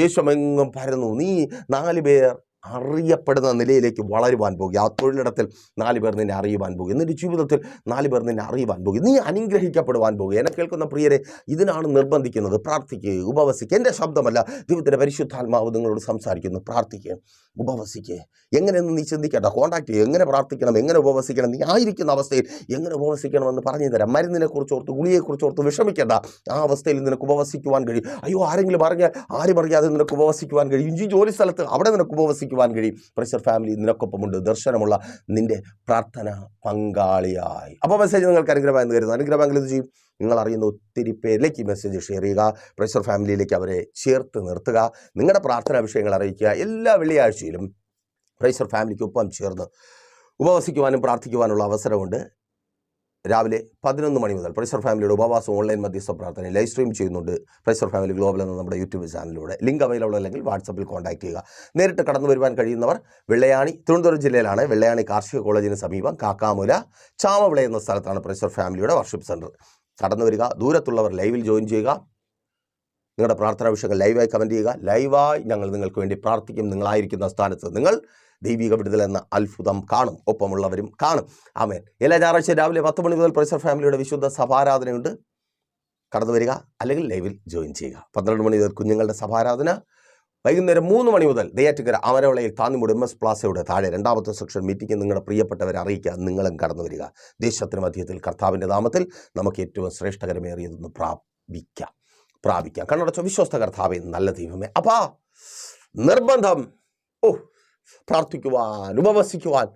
ദേഷ്യമെങ്ങും പരന്നു. നീ നാല് പേർ അറിയപ്പെടുന്ന നിലയിലേക്ക് വളരുവാൻ പോകുക ആ തൊഴിലിടത്തിൽ നാല് പേർ നിന്നെ അറിയുവാൻ പോകുക നിന്റെ ജീവിതത്തിൽ നാല് പേർ നിന്നെ അറിയുവാൻ പോകുക നീ അനുഗ്രഹിക്കപ്പെടുവാൻ പോകുക എന്നെ കേൾക്കുന്ന പ്രിയരെ ഇതിനാണ് നിർബന്ധിക്കുന്നത്. പ്രാർത്ഥിക്കുക ഉപവസിക്കുക എന്റെ ശബ്ദമല്ല ദൈവത്തിന്റെ പരിശുദ്ധാത്മാവ് നിങ്ങളോട് സംസാരിക്കുന്നു. പ്രാർത്ഥിക്കുക ഉപവസിക്കുക എങ്ങനെയെന്ന് നീ ചിന്തിക്കട്ടെ കോൺടാക്ട് ചെയ്യുക എങ്ങനെ പ്രാർത്ഥിക്കണം? എങ്ങനെ ഉപവസിക്കണം? നീ ആയിരിക്കുന്ന അവസ്ഥയിൽ എങ്ങനെ ഉപവസിക്കണമെന്ന് പറഞ്ഞു തരാം. മരുന്നിനെ കുറിച്ച് ഓർത്ത് ഗുളിയെക്കുറിച്ച് ഓർത്ത് വിഷമിക്കേണ്ട. ആ അവസ്ഥയിൽ നിനക്ക് ഉപവസിക്കുവാൻ കഴിയും. അയ്യോ ആരെങ്കിലും പറഞ്ഞാൽ ആരും അറിയാതെ നിനക്ക് ഉപവസിക്കുവാൻ കഴിയും. ഈ ജോലി സ്ഥലത്ത് അവിടെ നിനക്ക് ഉപവസിക്കുവാൻ കഴിയും. പ്രഷർ ഫാമിലി നിനക്കൊപ്പമുണ്ട്. ദർശനമുള്ള നിന്റെ പ്രാർത്ഥന പങ്കാളിയായി. അപ്പോൾ മെസ്സേജ് നിങ്ങൾക്ക് അനുഗ്രഹമായി കരുതുന്നു. അനുഗ്രഹമെങ്കിൽ ഇത് ചെയ്യും? നിങ്ങൾ അറിയുന്ന ഒത്തിരി പേരിലേക്ക് ഈ മെസ്സേജ് ഷെയർ ചെയ്യുക. പ്രഷർ ഫാമിലിയിലേക്ക് അവരെ ചേർത്ത് നിർത്തുക. നിങ്ങളുടെ പ്രാർത്ഥനാ വിഷയങ്ങൾ അറിയിക്കുക. എല്ലാ വെള്ളിയാഴ്ചയിലും പ്രൈസർ ഫാമിലിക്കൊപ്പം ചേർന്ന് ഉപവസിക്കുവാനും പ്രാർത്ഥിക്കുവാനുള്ള അവസരമുണ്ട്. രാവിലെ പതിനൊന്ന് മണി മുതൽ പ്രൈസർ ഫാമിലിയുടെ ഉപവാസം ഓൺലൈൻ മധ്യസ്ഥ പ്രാർത്ഥന ലൈവ് സ്ട്രീം ചെയ്യുന്നുണ്ട്. പ്രൈസർ ഫാമിലി ഗ്ലോബൽ എന്ന നമ്മുടെ യൂട്യൂബ് ചാനലിലൂടെ ലിങ്ക് അവൈലബിൾ അല്ലെങ്കിൽ വാട്സപ്പിൽ കോൺടാക്ട് ചെയ്യുക. നേരിട്ട് കടന്നു വരുവാൻ കഴിയുന്നവർ വെള്ളയാണി തിരുവനന്തപുരം ജില്ലയിലാണ് വെള്ളയാണി കാർഷിക കോളേജിന് സമീപം കാക്കാമുല ചാമവിള എന്ന സ്ഥലത്താണ് പ്രൈസർ ഫാമിലിയുടെ വർഷിപ്പ് സെന്റർ കടന്നു വരിക. ദൂരത്തുള്ളവർ ലൈവിൽ ജോയിൻ ചെയ്യുക. നിങ്ങളുടെ പ്രാർത്ഥനാ വിഷയങ്ങൾ ലൈവായി കമന്റ് ചെയ്യുക. ലൈവായി ഞങ്ങൾ നിങ്ങൾക്ക് വേണ്ടി പ്രാർത്ഥിക്കും. നിങ്ങളായിരിക്കുന്ന സ്ഥാനത്ത് നിങ്ങൾ ദൈവിക വിടുതൽ എന്ന അത്ഭുതം കാണും. ഒപ്പമുള്ളവരും കാണും. ആമേൻ. എല്ലാ ഞായറാഴ്ച രാവിലെ പത്ത് മണി മുതൽ പ്രൊഫസർ ഫാമിലിയുടെ വിശുദ്ധ സഭാരാധനയുണ്ട്. കടന്നു വരിക അല്ലെങ്കിൽ ലൈവിൽ ജോയിൻ ചെയ്യുക. പന്ത്രണ്ട് മണി മുതൽ കുഞ്ഞുങ്ങളുടെ സഭാരാധന. വൈകുന്നേരം മൂന്ന് മണി മുതൽ നെയ്യാറ്റുകര അമരവളയിൽ താന്നിമൂട് എം എസ് പ്ലാസയുടെ താഴെ രണ്ടാമത്തെ സെക്ഷൻ മീറ്റിംഗ് നിങ്ങളുടെ പ്രിയപ്പെട്ടവരെ അറിയിക്കുക. നിങ്ങളും കടന്നു വരിക. ദേശത്തിന് മധ്യത്തിൽ കർത്താവിന്റെ നാമത്തിൽ നമുക്ക് ഏറ്റവും ശ്രേഷ്ഠകരമേറിയതെന്ന് പ്രാപിക്കാം. പ്രാപിക്കാം. കണ്ണടച്ച വിശ്വസ്ത കർത്താവെ നല്ല ദൈവമേ. അപ്പാ നിർബന്ധം. ഓ പ്രാർത്ഥിക്കുവാൻ ഉപവസിക്കുവാൻ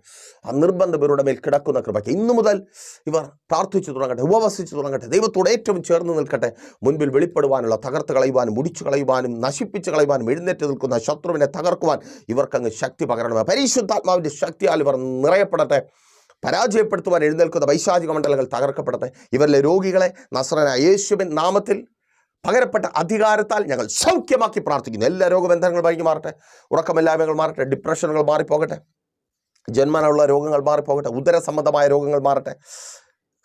ആ നിർബന്ധം ഇവരുടെ മേൽ കിടക്കുന്ന കൃപയ്ക്ക്. ഇന്നു മുതൽ ഇവർ പ്രാർത്ഥിച്ചു തുടങ്ങട്ടെ ഉപവസിച്ചു തുടങ്ങട്ടെ ദൈവത്തോട് ഏറ്റവും ചേർന്ന് നിൽക്കട്ടെ. മുൻപിൽ വെളിപ്പെടുവാനുള്ള തകർത്ത് കളയുവാനും മുടിച്ചു കളയുവാനും നശിപ്പിച്ച് കളയുവാനും എഴുന്നേറ്റ് നിൽക്കുന്ന ശത്രുവിനെ തകർക്കുവാൻ ഇവർക്കങ്ങ് ശക്തി പകരണമേ. പരിശുദ്ധാത്മാവിന്റെ ശക്തിയാൽ ഇവർ നിറയപ്പെടട്ടെ. പരാജയപ്പെടുത്തുവാൻ എഴുന്നേൽക്കുന്ന വൈശാചിക മണ്ഡലങ്ങൾ തകർക്കപ്പെടട്ടെ. ഇവരിലെ രോഗികളെ നസ്രന യേശുവിൻ നാമത്തിൽ പകരപ്പെട്ട അധികാരത്താൽ ഞങ്ങൾ സൗഖ്യമാക്കി പ്രാർത്ഥിക്കുന്നു. എല്ലാ രോഗബന്ധങ്ങൾ വഴിക്ക് മാറട്ടെ. ഉറക്കമില്ലായ്മകൾ മാറട്ടെ. ഡിപ്രഷനുകൾ മാറിപ്പോകട്ടെ. ജന്മനുള്ള രോഗങ്ങൾ മാറിപ്പോകട്ടെ. ഉദര സംബന്ധമായ രോഗങ്ങൾ മാറട്ടെ.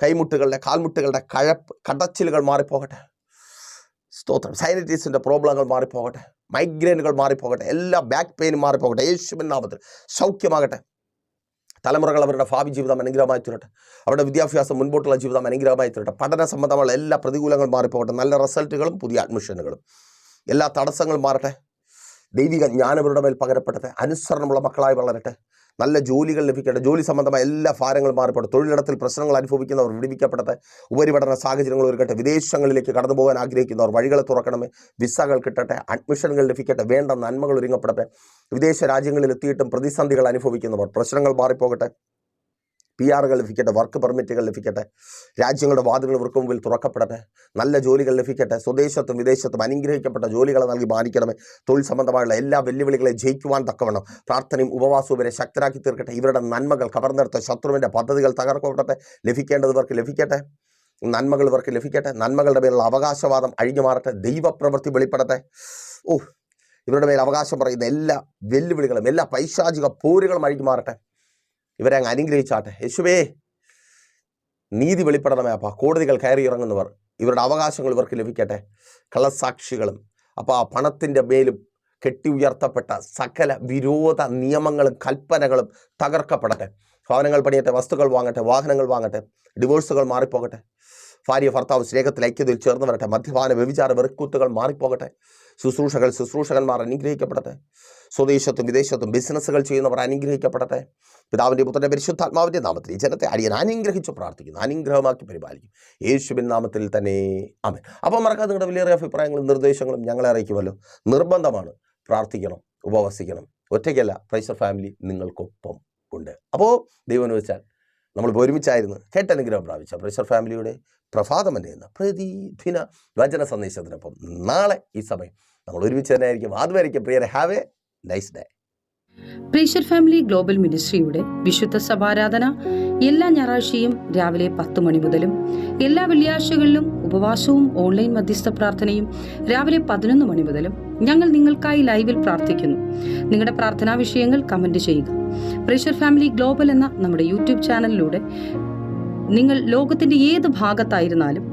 കൈമുട്ടുകളുടെ കാൽമുട്ടുകളുടെ കഴപ്പ് കടച്ചിലുകൾ മാറിപ്പോകട്ടെ. സ്തോത്രം. സൈനറ്റീസിന്റെ പ്രോബ്ലങ്ങൾ മാറിപ്പോകട്ടെ. മൈഗ്രെയിനുകൾ മാറിപ്പോകട്ടെ. എല്ലാ ബാക്ക് പെയിനും മാറിപ്പോകട്ടെ. യേശുവിൻ നാമത്തിൽ സൗഖ്യമാകട്ടെ. തലമുറകൾ അവരുടെ ഭാവി ജീവിതം അനുഗ്രഹമായി തീരട്ടെ. അവരുടെ വിദ്യാഭ്യാസം മുൻപോട്ടുള്ള ജീവിതം അനുഗ്രഹമായി തീരട്ടെ. പഠന സംബന്ധമുള്ള എല്ലാ പ്രതികൂലങ്ങൾ മാറിപ്പോകട്ടെ. നല്ല റിസൾട്ടുകളും പുതിയ അഡ്മിഷനുകളും എല്ലാ തടസ്സങ്ങളും മാറട്ടെ. ദൈവിക ജ്ഞാനവരുടെ മേൽ പകരപ്പെടട്ടെ. അനുസരണമുള്ള മക്കളായി വളരട്ടെ. നല്ല ജോലികൾ ലഭിക്കട്ടെ ജോലി സംബന്ധമായ എല്ലാ ഭാരങ്ങളും മാറിപ്പോട്ടെ. തൊഴിലിടത്തിൽ പ്രശ്നങ്ങൾ അനുഭവിക്കുന്നവർ വിടിവിക്കപ്പെടട്ടെ. ഉപരിപഠന സാഹചര്യങ്ങൾ ഒരുക്കട്ടെ. വിദേശങ്ങളിലേക്ക് കടന്നു പോകാൻ ആഗ്രഹിക്കുന്നവർ വഴികൾ തുറക്കണമേ. വിസകൾ കിട്ടട്ടെ. അഡ്മിഷനുകൾ ലഭിക്കട്ടെ. വേണ്ട നന്മകൾ ഒരുങ്ങപ്പെടട്ടെ. വിദേശ രാജ്യങ്ങളിൽ എത്തിയിട്ടും പ്രതിസന്ധികൾ അനുഭവിക്കുന്നവർ പ്രശ്നങ്ങൾ മാറിപ്പോകട്ടെ. പി ആറുകൾ ലഭിക്കട്ടെ വർക്ക് പെർമിറ്റുകൾ ലഭിക്കട്ടെ രാജ്യങ്ങളുടെ വാതിലുകൾ ഇവർക്ക് മുമ്പിൽ തുറക്കപ്പെടട്ടെ നല്ല ജോലികൾ ലഭിക്കട്ടെ സ്വദേശത്തും വിദേശത്തും അനുഗ്രഹിക്കപ്പെട്ട ജോലികളെ നൽകി മാനിക്കണമേ. തൊഴിൽ സംബന്ധമായുള്ള എല്ലാ വെല്ലുവിളികളെ ജയിക്കുവാൻ തക്കവണ്ണം പ്രാർത്ഥനയും ഉപവാസവും വരെ ശക്തരാക്കി തീർക്കട്ടെ. ഇവരുടെ നന്മകൾ കവർന്നെടുത്ത ശത്രുവിന്റെ പദ്ധതികൾ തകർക്കപ്പെടട്ടെ ലഭിക്കേണ്ടത് ഇവർക്ക് ലഭിക്കട്ടെ. നന്മകൾ ഇവർക്ക് ലഭിക്കട്ടെ. നന്മകളുടെ പേരിലുള്ള അവകാശവാദം അഴിഞ്ഞു മാറട്ടെ. ദൈവപ്രവൃത്തി വെളിപ്പെടട്ടെ. ഓ ഇവരുടെ മേൽ അവകാശം പറയുന്ന എല്ലാ വെല്ലുവിളികളും എല്ലാ പൈശാചിക പോരുകളും അഴിഞ്ഞു മാറട്ടെ. ഇവരെ അങ്ങ് അനുഗ്രഹിച്ചാട്ടെ. യേശുവേ നീതി വെളിപ്പെടണമേ അപ്പ. കോടതികൾ കയറി ഇറങ്ങുന്നവർ ഇവരുടെ അവകാശങ്ങൾ ഇവർക്ക് ലഭിക്കട്ടെ. കള്ളസാക്ഷികളും അപ്പോൾ ആ പണത്തിന്റെ മേലും കെട്ടി ഉയർത്തപ്പെട്ട സകല വിരോധ നിയമങ്ങളും കൽപ്പനകളും തകർക്കപ്പെടട്ടെ. ഭവനങ്ങൾ പണിയട്ടെ വസ്തുക്കൾ വാങ്ങട്ടെ വാഹനങ്ങൾ വാങ്ങട്ടെ ഡിവോഴ്സുകൾ മാറിപ്പോകട്ടെ. ഭാര്യ ഭർത്താവ് സ്നേഹത്തിൽ ഐക്യതയിൽ ചേർന്ന് വരട്ടെ. മദ്യപാന വ്യഭിചാര വെറുക്കൂത്തുകൾ മാറിപ്പോകട്ടെ. ശുശ്രൂഷകൾ ശുശ്രൂഷകന്മാർ അനുഗ്രഹിക്കപ്പെടട്ടെ. സ്വദേശത്തും വിദേശത്തും ബിസിനസ്സുകൾ ചെയ്യുന്നവർ അനുഗ്രഹിക്കപ്പെടട്ടെ. പിതാവിന്റെ പുത്രന്റെ പരിശുദ്ധാത്മാവിന്റെ നാമത്തിൽ ഈ ജനത്തെ അടിയൻ അനുഗ്രഹിച്ച് പ്രാർത്ഥിക്കുന്നു. അനുഗ്രഹമാക്കി പരിപാലിക്കും. യേശുവിൻ നാമത്തിൽ തന്നെ. ആമൻ. അപ്പം മറക്കാതെ നിങ്ങളുടെ വലിയ അഭിപ്രായങ്ങളും നിർദ്ദേശങ്ങളും ഞങ്ങളെ അറിയിക്കുമല്ലോ. നിർബന്ധമാണ്. പ്രാർത്ഥിക്കണം ഉപവസിക്കണം. ഒറ്റയ്ക്കല്ല പ്രൈസർ ഫാമിലി നിങ്ങൾക്കൊപ്പം ഉണ്ട്. അപ്പോൾ ദൈവം വെച്ചാൽ നമ്മൾ ഒരുമിച്ചായിരുന്നു. കേട്ടനുഗ്രഹം പ്രാപിച്ച പ്രഷർ ഫാമിലിയുടെ പ്രഭാതമന്റെ എന്ന പ്രതിദിന വചന സന്ദേശത്തിനൊപ്പം നാളെ ഈ സമയം നമ്മൾ ഒരുമിച്ച് തന്നെ ആയിരിക്കും അതുവരെയ്ക്കും prior have a nice day pressure family global മിനിസ്ട്രിയുടെ വിശുദ്ധ സഭാരാധന എല്ലാ ഞായറാഴ്ചയും രാവിലെ പത്ത് മണി മുതലും എല്ലാ വെള്ളിയാഴ്ചകളിലും ഉപവാസവും ഓൺലൈൻ മധ്യസ്ഥ പ്രാർത്ഥനയും രാവിലെ പതിനൊന്ന് മണി മുതലും ഞങ്ങൾ നിങ്ങൾക്കായി ലൈവിൽ പ്രാർത്ഥിക്കുന്നു. നിങ്ങളുടെ പ്രാർത്ഥനാ വിഷയങ്ങൾ കമന്റ് ചെയ്യുക. പ്രഷർ ഫാമിലി ഗ്ലോബൽ എന്ന നമ്മുടെ യൂട്യൂബ് ചാനലിലൂടെ നിങ്ങൾ ലോകത്തിന്റെ ഏത് ഭാഗത്തായിരുന്നാലും